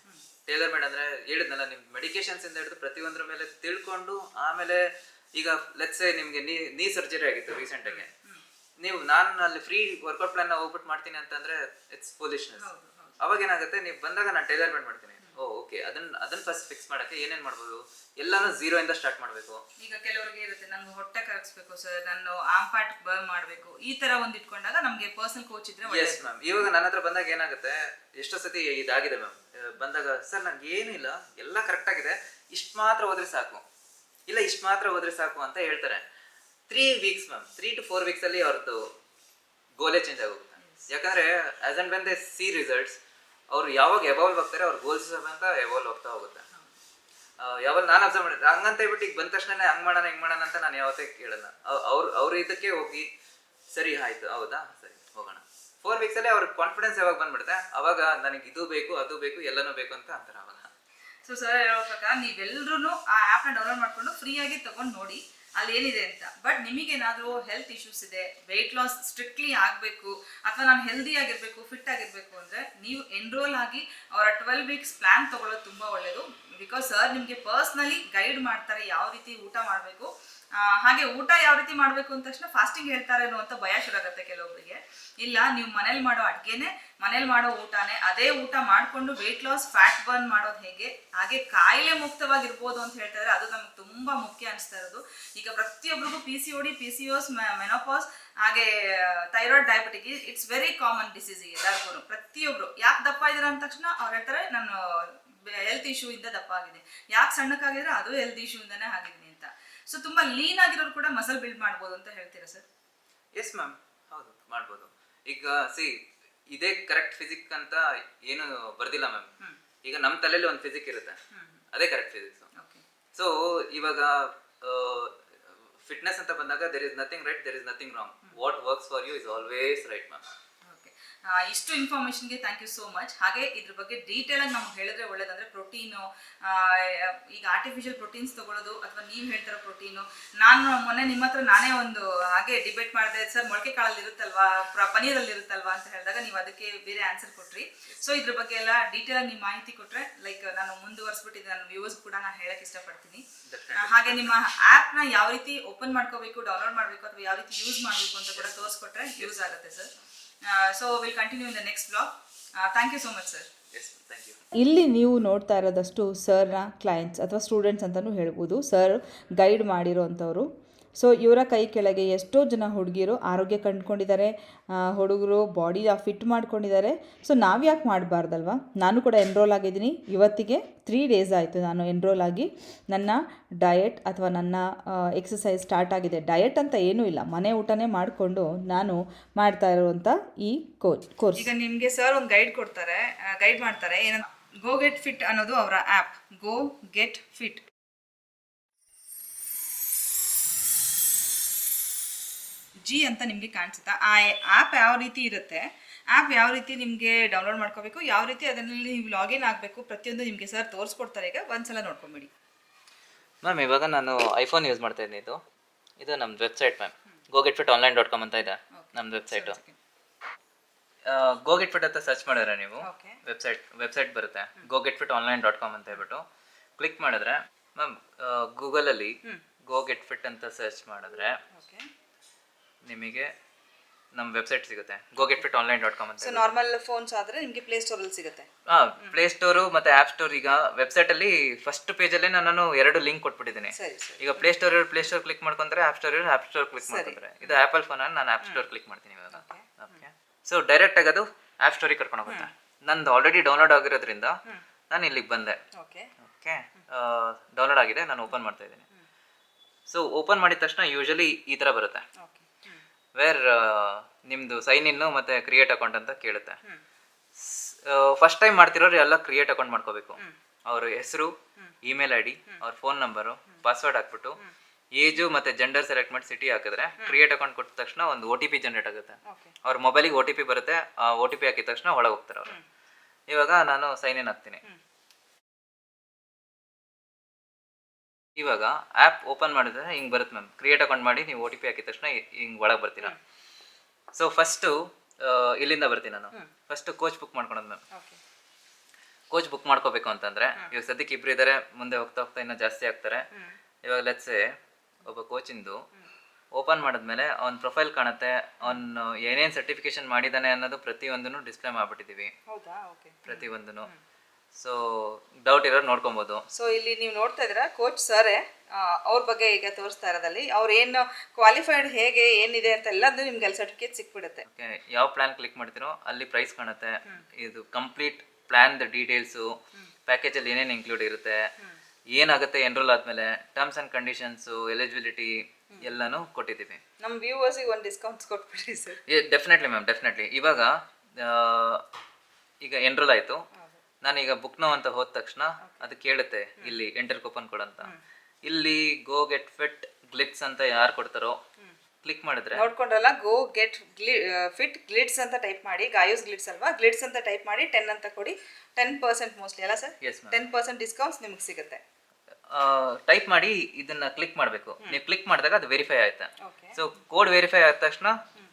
ಟೇಲರ್ ಮೇಡ್ ಅಂದ್ರೆ ಹೇಳಿದ್ನಲ್ಲ ನಿಮ್ ಮೆಡಿಕೇಶನ್ಸ್ ಇಂದ ಹಿಡಿದು ಪ್ರತಿಯೊಂದ್ರ ಮೇಲೆ ತಿಳ್ಕೊಂಡು ಆಮೇಲೆ ಈಗ ಲೆಟ್ಸ್ ನಿಮ್ಗೆ ನೀ ನೀ ಸರ್ಜರಿ ಆಗಿತ್ತು ರೀಸೆಂಟ್ ಆಗಿ. ನೀವು ನಾನು ಅಲ್ಲಿ ಫ್ರೀ ವರ್ಕೌಟ್ ಪ್ಲಾನ್ ಹೋಗ್ಬಿಟ್ಟು ಮಾಡ್ತೀನಿ ಅಂತಂದ್ರೆ ಇಟ್ಸ್ ಪೊಲ್ಯೂಷನ್ ಅವಾಗ ಏನಾಗುತ್ತೆ? ನೀವು ಬಂದಾಗ ನಾನು ಟೈಲರ್ ಮೇಡ್ ಮಾಡ್ತೀನಿ. ಓ ಓಕೆ ಅದನ್ನ ಅದನ್ನ ಫಸ್ಟ್ ಫಿಕ್ಸ್ ಮಾಡಕ್ಕೆ ಏನೇನ್ ಮಾಡ್ಬೋದು? ಎಲ್ಲಾನು ಝೀರೋ ಇಂದ ಸ್ಟಾರ್ಟ್ ಮಾಡಬೇಕು. ಈಗ ಕೆಲವರಿಗೆ ಇರುತ್ತೆ ನಂಗೆ ಹೊಟ್ಟೆ ಕರಗಿಸ್ಬೇಕು ಸರ್ ನಾನು ಆಮ್ ಪಾರ್ಟ್ ಬರ್ನ್ ಮಾಡಬೇಕು ಈ ತರ ಒಂದು ಇಟ್ಕೊಂಡಾಗ ನಮಗೆ ಪರ್ಸನಲ್ ಕೋಚ್ ಇದ್ರೆ ಎಸ್ ಮ್ಯಾಮ್ ಇವಾಗ ನನ್ನ ಹತ್ರ ಬಂದಾಗ ಏನಾಗುತ್ತೆ ಎಷ್ಟೋ ಸತಿ ಇದಾಗಿದೆ ಮ್ಯಾಮ್ ಬಂದಾಗ ಸರ್ ನಂಗೆ ಏನಿಲ್ಲ ಎಲ್ಲ ಕರೆಕ್ಟ್ ಆಗಿದೆ. ಇಷ್ಟು ಮಾತ್ರ ಹೋದ್ರೆ ಸಾಕು. ಇಲ್ಲ ಇಷ್ಟು ಮಾತ್ರ ಹೋದ್ರೆ ಸಾಕು ಅಂತ ಹೇಳ್ತಾರೆ. Three weeks ma'am three to four weeks ಅಲ್ಲಿ ಅವ್ರದ್ದು ಗೋಲೆ ಚೇಂಜ್ ಆಗೋಗುತ್ತೆ. ಯಾಕಂದ್ರೆ as and when they see results ಅವ್ರು ಯಾವಾಗ ಎವಾಲ್ವ್ ಆಗ್ತಾರೆ, ಅವ್ರ ಗೋಲ್ಸ್ ಅಂತ ಎವಾಲ್ವ್ ಆಗ್ತಾ ಹೋಗುತ್ತೆ. ಯಾವಾಗ ನಾನು ಅಬ್ಸರ್ವ್ ಮಾಡಿದ್ರೆ, ಹಂಗಂತ ಹೇಳ್ಬಿಟ್ಟು ಈಗ ಬಂದ ತಕ್ಷಣ ಹಂಗ್ ಮಾಡೋಣ, ಹಿಂಗ್ ಮಾಡೋಣ ಅಂತ ನಾನು ಯಾವತ್ತೇ ಕೇಳಲ್ಲ. ಅವ್ರು, ಅವ್ರ ಇದಕ್ಕೆ ಹೋಗಿ ಸರಿ, ಆಯ್ತು, ಹೌದಾ? ಸರಿ, ಹೋಗೋಣ. ಫೋರ್ ವೀಕ್ಸ್ ಅಲ್ಲಿ ಅವ್ರ ಕಾನ್ಫಿಡೆನ್ಸ್ ಯಾವಾಗ ಬಂದ್ಬಿಡುತ್ತೆ? ಅವಾಗ ನನಗೆ ಇದು ಬೇಕು, ಅದು ಬೇಕು, ಎಲ್ಲನೂ ಬೇಕು ಅಂತ ಅಂತಾರೆ ಅವಾಗ. ಸೊ ಸರ್ ಹೇಳೋ ಪ್ರಕಾರ ನೀವೆಲ್ಲರೂ ಆ ಆ್ಯಪ್ನ ಡೌನ್ಲೋಡ್ ಮಾಡ್ಕೊಂಡು ಫ್ರೀಯಾಗಿ ತಗೊಂಡು ನೋಡಿ ಅಲ್ಲಿ ಏನಿದೆ ಅಂತ. ಬಟ್ ನಿಮಗೇನಾದರೂ ಹೆಲ್ತ್ ಇಶ್ಯೂಸ್ ಇದೆ ವೆಯ್ಟ್ ಲಾಸ್ ಸ್ಟ್ರಿಕ್ಟ್ಲಿ ಆಗಬೇಕು, ಅಥವಾ ನಾನು ಹೆಲ್ದಿ ಆಗಿರಬೇಕು ಫಿಟ್ ಆಗಿರಬೇಕು ನೀವು ಎನ್ರೋಲ್ ಆಗಿ ಅವರ ಟ್ವೆಲ್ ವೀಕ್ಸ್ ಪ್ಲ್ಯಾನ್ ತೊಗೊಳ್ಳೋದು ತುಂಬ ಒಳ್ಳೆಯದು ಬಿಕಾಸ್ ಸರ್ ನಿಮಗೆ ಪರ್ಸ್ನಲಿ ಗೈಡ್ ಮಾಡ್ತಾರೆ ಯಾವ ರೀತಿ ಊಟ ಮಾಡಬೇಕು. ಹಾಗೆ ಊಟ ಯಾವ ರೀತಿ ಮಾಡಬೇಕು ಅಂದ ತಕ್ಷಣ ಫಾಸ್ಟಿಂಗ್ ಹೇಳ್ತಾರೆ ಅಂತ ಭಯ ಶುರುವಾಗುತ್ತೆ ಕೆಲವೊಬ್ಬರಿಗೆ ಇಲ್ಲ, ನೀವು ಮನೇಲಿ ಮಾಡೋ ಅಡುಗೆನೇ, ಮನೇಲಿ ಮಾಡೋ ಊಟನೇ, ಅದೇ ಊಟ ಮಾಡಿಕೊಂಡು ವೆಯ್ಟ್ ಲಾಸ್ ಫ್ಯಾಟ್ ಬರ್ನ್ ಮಾಡೋದು ಹೇಗೆ, ಹಾಗೆ ಕಾಯಿಲೆ ಮುಕ್ತವಾಗಿರ್ಬೋದು ಅಂತ ಹೇಳ್ತಾರೆ ಅದು ನಮ್ಗೆ ತುಂಬ ಮುಖ್ಯ ಅನಿಸ್ತಾ ಇರೋದು. ಈಗ ಪ್ರತಿಯೊಬ್ಬರಿಗೂ P C O D P C O S menopause ಹಾಗೆ thyroid diabetic it's very common disease ಎಲ್ಲರಿಗೂ ಪ್ರತಿಯೊಬ್ಬರು ಯಾಕೆ ದಪ್ಪ ಇದ್ದೀರಾ ಅಂದ ತಕ್ಷಣ ಅವ್ರು ಹೇಳ್ತಾರೆ, ನಾನು ಹೆಲ್ತ್ ಇಶ್ಯೂ ಇಂದ ದಪ್ಪ ಆಗಿದೆ ಯಾಕೆ ಸಣ್ಣಕ್ಕಾಗಿದ್ರೆ ಅದು ಹೆಲ್ತ್ ಇಶ್ಯೂ ಇಂದನೇ ಅಂತ ಸೊ ತುಂಬಾ ಲೀನ್ ಆಗಿರೋರು ಕೂಡ ಮಸಲ್ ಬಿಲ್ಡ್ ಮಾಡ್ಬೋದು ಅಂತ ಹೇಳ್ತೀರಾ ಸರ್ ಎಸ್ ಮ್ಯಾಮ್ ಹೌದು ಮಾಡ್ಬೋದು. ಈಗ ಸಿ ಇದೇ ಕರೆಕ್ಟ್ ಫಿಸಿಕ್ ಅಂತ ಏನು ಬರ್ದಿಲ್ಲ ಮ್ಯಾಮ್ ಈಗ ನಮ್ಮ ತಲೆಯಲ್ಲಿ ಒಂದು ಫಿಸಿಕ್ ಇರುತ್ತೆ. ಅದೇ ಕರೆಕ್ಟ್ ಫಿಸಿಕ್ಸ್ ಸೊ ಇವಾಗ ಫಿಟ್ನೆಸ್ ಅಂತ ಬಂದಾಗ there is nothing right there is nothing wrong what works for you is always right ma'am ಇಷ್ಟು ಇನ್ಫಾರ್ಮೇಶನ್ಗೆ ಥ್ಯಾಂಕ್ ಯು ಸೋ ಮಚ್ ಹಾಗೆ ಇದ್ರ ಬಗ್ಗೆ ಡೀಟೇಲ್ ಆಗಿ ನಮ್ಗೆ ಹೇಳಿದ್ರೆ ಒಳ್ಳೇದಂದ್ರೆ ಪ್ರೋಟೀನು ಈಗ ಆರ್ಟಿಫಿಷಿಯಲ್ ಪ್ರೋಟೀನ್ಸ್ ತಗೊಳ್ಳೋದು ಅಥವಾ ನೀವು ಹೇಳ್ತಾರೋ ಪ್ರೋಟೀನು ನಾನು ಮೊನ್ನೆ ನಿಮ್ಮ ಹತ್ರ ನಾನೇ ಒಂದು ಹಾಗೆ ಡಿಬೇಟ್ ಮಾಡಿದೆ ಸರ್ ಮೊಳಕೆ ಕಾಳಲ್ಲಿ ಇರುತ್ತಲ್ವಾ? ಪನೀರಲ್ಲಿ ಇರುತ್ತಲ್ವಾ? ಅಂತ ಹೇಳಿದಾಗ ನೀವು ಅದಕ್ಕೆ ಬೇರೆ ಆನ್ಸರ್ ಕೊಟ್ರಿ. ಸೊ ಇದ್ರ ಬಗ್ಗೆ ಎಲ್ಲ ಡೀಟೇಲ್ ಆಗಿ ನೀವು ಮಾಹಿತಿ ಕೊಟ್ರೆ ಲೈಕ್ ನಾನು ಮುಂದುವರಿಸ್ಬಿಟ್ಟಿದ್ದೆ ನನ್ನ ವ್ಯೂವರ್ಸ್ ಕೂಡ ನಾನು ಹೇಳಕ್ ಇಷ್ಟಪಡ್ತೀನಿ. ಹಾಗೆ ನಿಮ್ಮ ಆ್ಯಪ್ನ ಯಾವ ರೀತಿ ಓಪನ್ ಮಾಡ್ಕೋಬೇಕು ಡೌನ್ಲೋಡ್ ಮಾಡಬೇಕು ಅಥವಾ ಯಾವ ರೀತಿ ಯೂಸ್ ಮಾಡಬೇಕು ಅಂತ ಕೂಡ ತೋರಿಸ್ಕೊಟ್ರೆ ಯೂಸ್ ಆಗುತ್ತೆ sir so will continue in the next blog thank you so much sir yes thank you ಇಲ್ಲಿ ನೀವು ನೋಡ್ತಾ ಇರೋದಷ್ಟು ಸರ್ನ ಕ್ಲೈಂಟ್ಸ್ ಅಥವಾ ಸ್ಟೂಡೆಂಟ್ಸ್ ಅಂತಲೂ ಹೇಳ್ಬೋದು. Sir guide ಮಾಡಿರೋವಂಥವ್ರು. ಸೊ ಇವರ ಕೈ ಕೆಳಗೆ ಎಷ್ಟೋ ಜನ ಹುಡುಗಿಯರು ಆರೋಗ್ಯ ಕಂಡುಕೊಂಡಿದ್ದಾರೆ. ಹುಡುಗರು ಬಾಡಿ ಫಿಟ್ ಮಾಡ್ಕೊಂಡಿದ್ದಾರೆ. ಸೊ ನಾವು ಯಾಕೆ ಮಾಡಬಾರ್ದಲ್ವಾ? ನಾನು ಕೂಡ ಎನ್ರೋಲ್ ಆಗಿದ್ದೀನಿ. ಇವತ್ತಿಗೆ ತ್ರೀ ಡೇಸ್ ಆಯಿತು ನಾನು ಎನ್ರೋಲ್ ಆಗಿ. ನನ್ನ ಡಯಟ್ ಅಥವಾ ನನ್ನ ಎಕ್ಸಸೈಸ್ ಸ್ಟಾರ್ಟ್ ಆಗಿದೆ. ಡಯಟ್ ಅಂತ ಏನೂ ಇಲ್ಲ. ಮನೆ ಊಟನೇ ಮಾಡಿಕೊಂಡು ನಾನು ಮಾಡ್ತಾ ಇರುವಂಥ ಈ ಕೋರ್ಸ್ ಈಗ ನಿಮಗೆ ಸರ್ ಒಂದು ಗೈಡ್ ಕೊಡ್ತಾರೆ. ಗೈಡ್ ಮಾಡ್ತಾರೆ. ಏನಂತ ಗೋ ಗೆಟ್ ಫಿಟ್ ಅನ್ನೋದು ಅವರ app go get fit G ಅಂತ ನಿಮಗೆ ಕಾಣಿಸುತ್ತಾ. ಆ ಆ್ಯಪ್ ಯಾವ ರೀತಿ ಇರುತ್ತೆ ಆ್ಯಪ್ ಯಾವ ರೀತಿ ನಿಮಗೆ ಡೌನ್ಲೋಡ್ ಮಾಡ್ಕೋಬೇಕು ಯಾವ ರೀತಿ ಅದರಲ್ಲಿ ನೀವು ಲಾಗಿನ್ ಆಗಬೇಕು ಪ್ರತಿಯೊಂದು ನಿಮಗೆ ಸರ್ ತೋರಿಸ್ಕೊಡ್ತಾರೆ ಈಗ ಒಂದ್ಸಲ ನೋಡ್ಕೊಂಬಿಡಿ. ಮ್ಯಾಮ್ ಇವಾಗ ನಾನು ಐಫೋನ್ ಯೂಸ್ ಮಾಡ್ತಾ ಇದ್ದೀನಿ ಇದು. ಇದು ನಮ್ದು website ma'am go get fit online dot com ಅಂತ ಇದೆ ನಮ್ದು ವೆಬ್ಸೈಟ್ ಗೋಗೆಟ್ ಫಿಟ್ ಅಂತ ಸರ್ಚ್ ಮಾಡಿದ್ರೆ ನೀವು Okay. ವೆಬ್ಸೈಟ್ ವೆಬ್ಸೈಟ್ ಬರುತ್ತೆ. Go get fit online dot com ಅಂತ ಹೇಳ್ಬಿಟ್ಟು ಕ್ಲಿಕ್ ಮಾಡಿದ್ರೆ ಮ್ಯಾಮ್ ಗೂಗಲಲ್ಲಿ ಗೋಗೆಟ್ ಫಿಟ್ ಅಂತ ಸರ್ಚ್ ಮಾಡಿದ್ರೆ ಓಕೆ ನಿಮಗೆ ನಮ್ಮ ವೆಬ್ಸೈಟ್ ಸಿಗುತ್ತೆ. Go get fit online dot com ಅಂತ ಸೊ ನಾರ್ಮಲ್ ಫೋನ್ಸ್ ಆದರೆ ನಿಮಗೆ ಪ್ಲೇ ಸ್ಟೋರಲ್ಲಿ ಸಿಗುತ್ತೆ. ಹಾಂ ಪ್ಲೇ ಸ್ಟೋರು ಮತ್ತು ಆ್ಯಪ್ ಸ್ಟೋರ್ ಈಗ ವೆಬ್ಸೈಟಲ್ಲಿ ಫಸ್ಟ್ ಪೇಜಲ್ಲೇ ನಾನು ಎರಡು ಲಿಂಕ್ ಕೊಟ್ಬಿಟ್ಟಿದ್ದೀನಿ. ಸರಿ ಸರಿ. ಈಗ play store play store click ಮಾಡ್ಕೊಂಡ್ರೆ app store app store click ಮಾಡ್ಕೊಂತಾರೆ ಇದು ಆ್ಯಪಲ್ ಫೋನ್ ನಾನು ಆಪ್ ಸ್ಟೋರ್ ಕ್ಲಿಕ್ ಮಾಡ್ತೀನಿ ಇವಾಗ. ಓಕೆ. ಸೊ ಡೈರೆಕ್ಟ್ ಆಗಿ ಅದು ಆಪ್ ಸ್ಟೋರಿಗೆ ಕರ್ಕೊಂಡು ಹೋಗುತ್ತೆ. ನಂದು ಆಲ್ರೆಡಿ ಡೌನ್ಲೋಡ್ ಆಗಿರೋದ್ರಿಂದ ನಾನು ಇಲ್ಲಿಗೆ ಬಂದೆ. ಓಕೆ. ಓಕೆ. ಡೌನ್ಲೋಡ್ ಆಗಿದೆ ನಾನು ಓಪನ್ ಮಾಡ್ತಾ ಇದ್ದೀನಿ. ಸೊ ಓಪನ್ ಮಾಡಿದ ತಕ್ಷಣ ಯೂಶಲಿ ಈ ಥರ ಬರುತ್ತೆ. ವೇರ್ ನಿಮ್ಮದು ಸೈನ್ ಇನ್ನು ಮತ್ತು ಕ್ರಿಯೇಟ್ ಅಕೌಂಟ್ ಅಂತ ಕೇಳುತ್ತೆ. ಫಸ್ಟ್ ಟೈಮ್ ಮಾಡ್ತಿರೋರು ಎಲ್ಲ ಕ್ರಿಯೇಟ್ ಅಕೌಂಟ್ ಮಾಡ್ಕೋಬೇಕು. ಅವ್ರ ಹೆಸರು ಇಮೇಲ್ ಐ ಡಿ ಅವ್ರ ಫೋನ್ ನಂಬರು ಪಾಸ್ವರ್ಡ್ ಹಾಕ್ಬಿಟ್ಟು ಏಜು ಮತ್ತೆ ಜೆಂಡರ್ ಸೆಲೆಕ್ಟ್ ಮಾಡಿ ಸಿಟಿ ಹಾಕಿದ್ರೆ ಕ್ರಿಯೇಟ್ ಅಕೌಂಟ್ ಕೊಟ್ಟ ತಕ್ಷಣ ಒಂದು ಒ ಟಿ ಪಿ ಜನರೇಟ್ ಆಗುತ್ತೆ. ಅವ್ರ ಮೊಬೈಲಿಗೆ ಒ ಟಿ ಪಿ ಬರುತ್ತೆ ಆ ಒ ಟಿ ಪಿ ಹಾಕಿದ ತಕ್ಷಣ ಒಳಗೆ ಹೋಗ್ತಾರೆ ಅವರು. ಇವಾಗ ನಾನು ಸೈನ್ ಇನ್ ಆಗ್ತೀನಿ ಇವಾಗ ಆ್ಯಪ್ ಓಪನ್ ಮಾಡಿದ್ರೆ ಹಿಂಗೆ ಬರುತ್ತೆ ಮ್ಯಾಮ್ ಕ್ರಿಯೇಟ್ ಅಕೌಂಟ್ ಮಾಡಿ ನೀವು ಒ ಟಿ ಪಿ ಹಾಕಿದ ತಕ್ಷಣ ಹಿಂಗೆ ಒಳಗೆ ಬರ್ತೀರಾ. ಸೊ ಫಸ್ಟು ಇಲ್ಲಿಂದ ಬರ್ತೀನಿ ನಾನು. ಫಸ್ಟ್ ಕೋಚ್ ಬುಕ್ ಮಾಡ್ಕೊಳೋದು ಮ್ಯಾಮ್ ಕೋಚ್ ಬುಕ್ ಮಾಡ್ಕೋಬೇಕು ಅಂತಂದ್ರೆ ಇವಾಗ ಸದ್ಯಕ್ಕೆ ಇಬ್ರು ಇದ್ದಾರೆ ಮುಂದೆ ಹೋಗ್ತಾ ಹೋಗ್ತಾ ಇನ್ನೂ ಜಾಸ್ತಿ ಆಗ್ತಾರೆ. ಇವಾಗ ಲೆಟ್ಸೆ ಒಬ್ಬ ಕೋಚಿಂದು ಓಪನ್ ಮಾಡಿದ್ಮೇಲೆ ಅವ್ನ ಪ್ರೊಫೈಲ್ ಕಾಣುತ್ತೆ ಅವ್ನು ಏನೇನು ಸರ್ಟಿಫಿಕೇಶನ್ ಮಾಡಿದ್ದಾನೆ ಅನ್ನೋದು ಪ್ರತಿಯೊಂದನ್ನು ಡಿಸ್ಪ್ಲೇ ಮಾಡಿಬಿಟ್ಟಿದ್ದೀವಿ ಪ್ರತಿಯೊಂದನ್ನು. ಸೊ ಡೌಟ್ ಇರೋ ನೋಡ್ಕೊಬೋದು. ಸೊ ಇಲ್ಲಿ ನೀವು ನೋಡ್ತಾ ಇದ್ದೀರಾ ಕೋಚ್ ಸರೇ ಅವ್ರ ಬಗ್ಗೆ ಈಗ ತೋರಿಸ್ತಾ ಇರೋದಲ್ಲಿ ಅವ್ರು ಏನು ಕ್ವಾಲಿಫೈಡ್ ಹೇಗೆ ಏನಿದೆ ಅಂತ ಎಲ್ಲದೂ ನಿಮ್ಗೆ ಅಲ್ಲಿ ಸರ್ಟಿಫಿಕೇಟ್ ಸಿಕ್ಬಿಡುತ್ತೆ. ಓಕೆ ಯಾವ ಪ್ಲಾನ್ ಕ್ಲಿಕ್ ಮಾಡ್ತೀರೋ ಅಲ್ಲಿ ಪ್ರೈಸ್ ಕಾಣುತ್ತೆ. ಇದು ಕಂಪ್ಲೀಟ್ ಪ್ಲಾನ್ ಡೀಟೇಲ್ಸು ಪ್ಯಾಕೇಜಲ್ಲಿ ಏನೇನು ಇನ್ಕ್ಲೂಡ್ ಇರುತ್ತೆ. ಏನಾಗುತ್ತೆ ಎನ್ರೋಲ್ ಆದಮೇಲೆ ಟರ್ಮ್ಸ್ ಆ್ಯಂಡ್ ಕಂಡೀಷನ್ಸು ಎಲಿಜಿಬಿಲಿಟಿ ಎಲ್ಲನೂ ಕೊಟ್ಟಿದ್ದೀವಿ. ನಮ್ಮ ವ್ಯೂವರ್ಸಿಗೆ ಒಂದು ಡಿಸ್ಕೌಂಟ್ಸ್ ಕೊಟ್ಬಿಡಿ ಸರ್. ಡೆಫಿನೆಟ್ಲಿ ಮ್ಯಾಮ್ ಡೆಫಿನೆಟ್ಲಿ ಇವಾಗ ಈಗ ಎನ್ರೋಲ್ ಆಯಿತು. ನಾನೀಗ ಬುಕ್ ನೋ ಅಂತ ಹೋದ ತಕ್ಷಣ ಅದು ಕೇಳುತ್ತೆ ಇಲ್ಲಿ ಎಂಟರ್ ಕೂಪನ್ ಕೊಡು ಅಂತ. ಇಲ್ಲಿ ಗೋ ಗೆಟ್ ಫಿಟ್ ಗ್ಲಿಟ್ಸ್ ಅಂತ ಯಾರು ಕೊಡ್ತಾರೋ ಕ್ಲಿಕ್ ಮಾಡಿದ್ರೆ. ನೋಡ್ಕೊಂಡ್ರಲ್ಲ ಗೋ ಗೆಟ್ ಗ್ಲಿ ಫಿಟ್ ಗ್ಲಿಟ್ಸ್ ಅಂತ ಟೈಪ್ ಮಾಡಿ ಗಾಯೂಸ್ ಗ್ಲಿಟ್ಸ್ ಅಲ್ವಾ? ಗ್ಲಿಟ್ಸ್ ಅಂತ ಟೈಪ್ ಮಾಡಿ ಟೆನ್ ಅಂತ ಕೊಡಿ. ಟೆನ್ ಪರ್ಸೆಂಟ್ ಮೋಸ್ಟ್ಲಿ ಅಲ್ಲ ಸರ್. ಟೆನ್ ಪರ್ಸೆಂಟ್ ಡಿಸ್ಕೌಂಟ್ಸ್ ನಿಮ್ಗೆ ಸಿಗುತ್ತೆ. ಟೈಪ್ ಮಾಡಿ ಇದನ್ನ ಕ್ಲಿಕ್ ಮಾಡಬೇಕು. ನೀವು ಕ್ಲಿಕ್ ಮಾಡಿದಾಗ ಅದು ವೆರಿಫೈ ಆಯ್ತಾ? ಸೊ ಕೋಡ್ ವೆರಿಫೈ ಆದ ತಕ್ಷಣ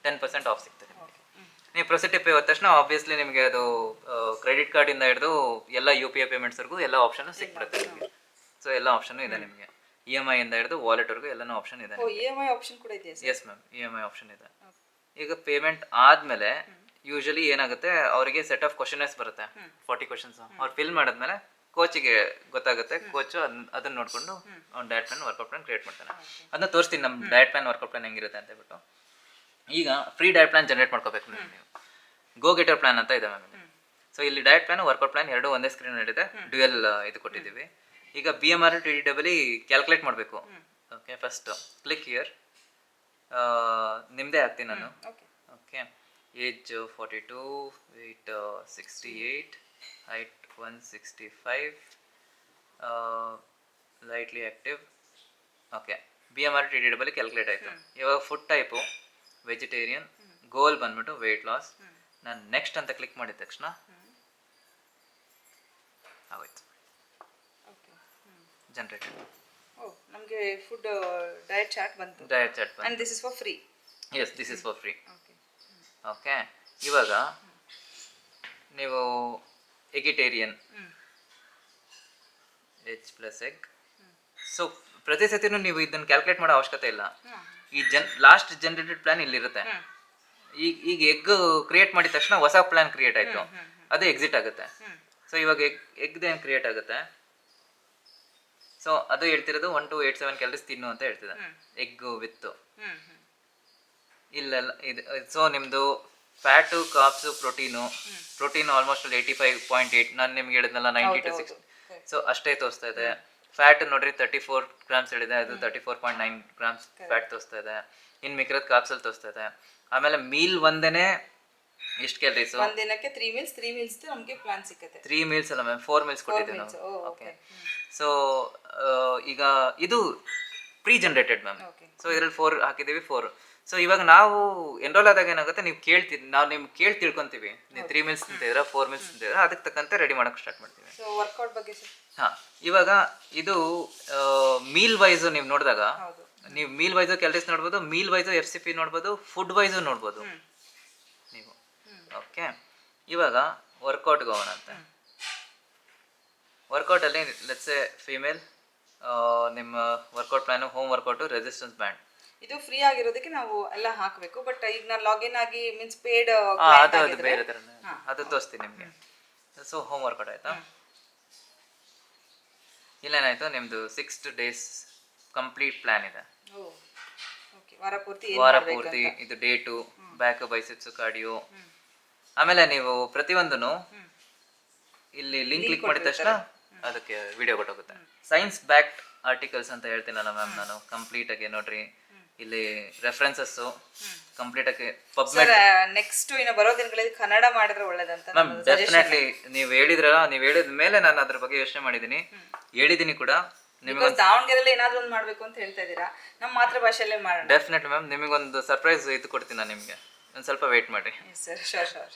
ಟೆನ್ ಪರ್ಸೆಂಟ್ ಆಫ್ ಸಿಗ್ತದೆ. ನೀವು ಪ್ರೊಸೆಟಿ ಪೇ ಹೋದ ತಕ್ಷಣ ಆಬ್ವಿಯಸ್ಲಿ ನಿಮಗೆ ಅದು ಕ್ರೆಡಿಟ್ ಕಾರ್ಡಿಂದ ಹಿಡಿದು ಎಲ್ಲ ಯು ಪಿ ಐ ಪೇಮೆಂಟ್ಸ್ವರೆಗೂ ಎಲ್ಲ ಆಪ್ಷನ್ ಸಿಕ್ಬಿಡುತ್ತೆ ನಿಮಗೆ. ಸೊ ಎಲ್ಲ ಆಪ್ಷನ್ ಇದೆ ನಿಮಗೆ. ಇ ಎಂ ಐ ಇಂದ ಹಿಡಿದು ವಾಲೆಟ್ವರೆಗೂ ಎಲ್ಲನೂ ಆಪ್ಷನ್ ಇದೆ ಓ ಇ ಎಂ ಐ ಆಪ್ಷನ್ ಕೂಡ ಇದೆ yes ma'am E M I option ಇದೆ. ಈಗ ಪೇಮೆಂಟ್ ಆದಮೇಲೆ ಯೂಶಲಿ ಏನಾಗುತ್ತೆ ಅವರಿಗೆ ಸೆಟ್ ಆಫ್ ಕ್ವಶನ್ಸ್ ಬರುತ್ತೆ. ಫಾರ್ಟಿ ಕ್ವಶನ್ಸ್ ಅವ್ರು ಫಿಲ್ ಮಾಡಿದ್ಮೇಲೆ ಕೋಚಿಗೆ ಗೊತ್ತಾಗುತ್ತೆ. ಕೋಚ್ ಅದನ್ನ ನೋಡ್ಕೊಂಡು ಅವ್ನು diet plan workout plan create ಮಾಡ್ತಾನೆ. ಅದನ್ನ ತೋರಿಸ್ತೀನಿ ನಮ್ಮ ಡಯಟ್ ಪ್ಲಾನ್ ವರ್ಕೌಟ್ ಪ್ಲಾನ್ ಹೆಂಗಿರುತ್ತೆ ಅಂತ ಹೇಳ್ಬಿಟ್ಟು. ಈಗ ಫ್ರೀ ಡಯಟ್ ಪ್ಲಾನ್ ಜನರೇಟ್ ಮಾಡ್ಕೋಬೇಕು ನೀವು. ಗೋ ಗೆಟರ್ ಪ್ಲಾನ್ ಅಂತ ಇದೆ ಮ್ಯಾಮ್ ಸೊ ಇಲ್ಲಿ ಡಯಟ್ ಪ್ಲಾನ್ ವರ್ಕೌಟ್ ಪ್ಲಾನ್ ಎರಡು ಒಂದೇ ಸ್ಕ್ರೀನ್ ಇದೆ ಡ್ಯುಯಲ್ ಇದು ಕೊಟ್ಟಿದ್ದೀವಿ. ಈಗ B M R T D double E calculate ಮಾಡಬೇಕು. ಓಕೆ ಫಸ್ಟ್ ಕ್ಲಿಕ್ ಇಯರ್ ನಿಮ್ಮದೇ ಆಗ್ತೀನಿ ನಾನು. Okay okay age forty two weight sixty eight height one sixty five lightly active okay B M R T D double calculate ಆಯಿತು. ಇವಾಗ food type vegetarian goal ಬಂದ್ಬಿಟ್ಟು weight loss ನಾನು next ಅಂತ click ಮಾಡಿದ ತಕ್ಷಣ ಆಗೋಯ್ತು. ಓಕೆ ಜನ್ರೇಟೆಡ್ ಓ ನಮಗೆ ಫುಡ್ ಡಯಟ್ ಚಾಟ್ ಬಂತು. Diet chart and this is for free yes this is for free okay okay ಇವಾಗ ನೀವು eggetarian H plus egg so ಪ್ರತಿ ಸತಿನೂ ನೀವು ಇದನ್ನು ಕ್ಯಾಲ್ಕುಲೇಟ್ ಮಾಡೋ ಅವಶ್ಯಕತೆ ಇಲ್ಲ. ಈ ಜನ್ ಲಾಸ್ಟ್ ಜನರೇಟೆಡ್ ಪ್ಲಾನ್ ಇಲ್ಲಿರುತ್ತೆ. ಈಗ ಈಗ ಎಗ್ ಕ್ರಿಯೇಟ್ ಮಾಡಿದ ತಕ್ಷಣ ಹೊಸ ಪ್ಲಾನ್ ಕ್ರಿಯೇಟ್ ಆಯ್ತು. ಅದು ಎಕ್ಸಿಟ್ ಆಗುತ್ತೆ. ಸೊ ಇವಾಗ ಎಗ್ ಎಗ್ದೇನು ಕ್ರಿಯೇಟ್ ಆಗುತ್ತೆ? ಸೊ ಅದು ಹೇಳ್ತಿರೋದು one two eight seven calories ತಿನ್ನು ಅಂತ ಹೇಳ್ತಿದೆ. ಎಗ್ ವಿತ್ ಇಲ್ಲ ಇದು ಸೊ ನಿಮ್ಮದು fat carbs protein protein almost eighty five point eight ನಾನು ನಿಮ್ಗೆ ಹೇಳಿದ್ನಲ್ಲ ನೈಂಟಿ ಟು ಸಿಕ್ಸ್ ಸೊ ಅಷ್ಟೇ ತೋರಿಸ್ತಾ ಇದೆ. ಫ್ಯಾಟ್ ನೋಡ್ರಿ ತರ್ಟಿ ಫೋರ್ ಗ್ರಾಮ್ಸ್ ಹೇಳಿದೆ ಅದು thirty four point nine grams fat ತೋರಿಸ್ತಾ ಇದೆ. ಇನ್ ಮಿಕ್ಕಿರೋದು ಕಾಪ್ಸಲ್ ತೋರಿಸ್ತಾ ಇದೆ. ಆಮೇಲೆ ಮೀಲ್ ಒಂದೇನೆ ಎಷ್ಟು ಕ್ಯಾಲರೀಸ್ ಒಂದು ದಿನಕ್ಕೆ ತ್ರೀ ಮೀಲ್ಸ್ ತ್ರೀ ಮೀಲ್ಸ್ ನಮಗೆ ಪ್ಲಾನ್ ಸಿಕ್ಕತ್ತೆ. ತ್ರೀ ಮೀಲ್ಸ್ ಅಲ್ಲ ಮ್ಯಾಮ್ ಫೋರ್ ಮೀಲ್ಸ್ ಕೊಟ್ಟಿದ್ದೀವಿ ನಾವು. Okay okay. ಸೊ ಈಗ ಇದು ಪ್ರೀ ಜನರೇಟೆಡ್ ಮ್ಯಾಮ್. ಸೊ ಇದ್ರಲ್ಲಿ ಫೋರ್ ಹಾಕಿದ್ದೀವಿ ಫೋರ್ ಸೊ ಇವಾಗ ನಾವು ಎನ್ರೋಲ್ ಆದಾಗ ಏನಾಗುತ್ತೆ ನೀವು ಕೇಳ್ತೀವಿ ನಾವು ನಿಮ್ಗೆ ಕೇಳಿ ತಿಳ್ಕೊಂತೀವಿ. ನೀವು ತ್ರೀ ಮೀಲ್ಸ್ ತಿಂತಿದ್ದೀರಾ ಫೋರ್ ಮೀಲ್ಸ್ ತಿಂತಿದ್ದೀರಾ ಅದಕ್ಕೆ ತಕ್ಕಂತೆ ರೆಡಿ ಮಾಡೋಕೆ ಸ್ಟಾರ್ಟ್ ಮಾಡ್ತೀವಿ. ಸೊ ವರ್ಕೌಟ್ ಬಗ್ಗೆ ಸರ್ ಹಾಂ ಇವಾಗ ಇದು ಮೀಲ್ ವೈಸು ನೀವು ನೋಡಿದಾಗ ನೀವು ಮೀಲ್ ವೈಸು ಕ್ಯಾಲರೀಸ್ ನೋಡ್ಬೋದು meal wise F C P ನೋಡ್ಬೋದು ಫುಡ್ ವೈಸು ನೋಡ್ಬೋದು. ನೀವು. ಓಕೆ ಇವಾಗ ವರ್ಕೌಟ್ ಹೋಗೋಣ ಅಂತ. ವರ್ಕೌಟಲ್ಲಿ ಲೆಟ್ಸ್ ಎ ಫೀಮೇಲ್ ನಿಮ್ಮ workout plan home workout resistance band ಇದು ಫ್ರೀ ಆಗಿರೋದಕ್ಕೆ ನಾವು ಎಲ್ಲ ಹಾಕಬೇಕು ಬಟ್ ಈಗ ನಾನು ಲಾಗಿನ್ ಆಗಿ ಮೀನ್ಸ್ ಪೇಡ್ ಅದು ಬೇರೆ ಥರ ಅದು ತೋರಿಸ್ತೀನಿ ನಿಮಗೆ. ಸೊ ಹೋಮ್ ವರ್ಕೌಟ್ ಆಯಿತಾ? ಇಲ್ಲೇನಾಯಿತು ನಿಮ್ದು ಸಿಕ್ಸ್ ಡೇಸ್ ಕಂಪ್ಲೀಟ್ ಪ್ಲಾನ್ ಇದೆ. ಓಕೆ ವಾರ ಪೂರ್ತಿ ವಾರ ಪೂರ್ತಿ ಇದು ಡೇಟು ಬ್ಯಾಕ್ ಬೈಸೆಪ್ಸ್ ಕಾರ್ಡಿಯೋ ಆಮೇಲೆ ನೀವು ಪ್ರತಿಯೊಂದನ್ನು ಇಲ್ಲಿ ಲಿಂಕ್ ಕ್ಲಿಕ್ ಮಾಡಿದ ತಕ್ಷಣ ಅದಕ್ಕೆ ವಿಡಿಯೋ ಕೊಟ್ಟೋಗುತ್ತೆ. ಸೈನ್ಸ್ ಬ್ಯಾಕ್ಡ್ ಆರ್ಟಿಕಲ್ಸ್ ಅಂತ ಹೇಳ್ತೀನಲ್ಲ ಮ್ಯಾಮ್ ನಾನು ಕಂಪ್ಲೀಟ್ ಆಗಿ ನೋಡ್ರಿ. ಇಲ್ಲಿ ರೆಫರೆನ್ಸಸ್ ಕಂಪ್ಲೀಟ್ ಆಗಿ ಪಬ್ಮೆಡ್ ನೆಕ್ಸ್ಟ್ ಇನ್ನು ಬರೋ ದಿನಗಳಲ್ಲಿ ಕನ್ನಡ ಮಾಡಿದ್ರೆ ಒಳ್ಳೇದಂತ ಮ್ಯಾಮ್ ಡೆಫಿನೆಟ್ಲಿ ನೀವು ಹೇಳಿದ್ರಲ್ಲ ನೀವು ಹೇಳಿದ ಮೇಲೆ ನಾನು ಅದ್ರ ಬಗ್ಗೆ ಯೋಚನೆ ಮಾಡಿದ್ದೀನಿ. ಹೇಳಿದ್ದೀನಿ ಕೂಡ. ನಿಮಗೆ ದಾವಣಗೆರೆಯಲ್ಲಿ ಏನಾದ್ರು ಒಂದು ಮಾಡಬೇಕು ಅಂತ ಹೇಳ್ತಾ ಇದ್ದೀರಾ? ನಮ್ಮ ಮಾತೃಭಾಷೆಯಲ್ಲೇ ಮಾಡೋಣ. ಡೆಫಿನೆಟ್ ಮ್ಯಾಮ್ ನಿಮಗೊಂದು ಸರ್ಪ್ರೈಸ್ ಇದು ಕೊಡ್ತೀನಿ ನಾನು ನಿಮಗೆ. ಒಂದು ಸ್ವಲ್ಪ ವೆಯ್ಟ್ ಮಾಡಿರಿ ಸರ್ ಶೋರ್ ಶೋರ್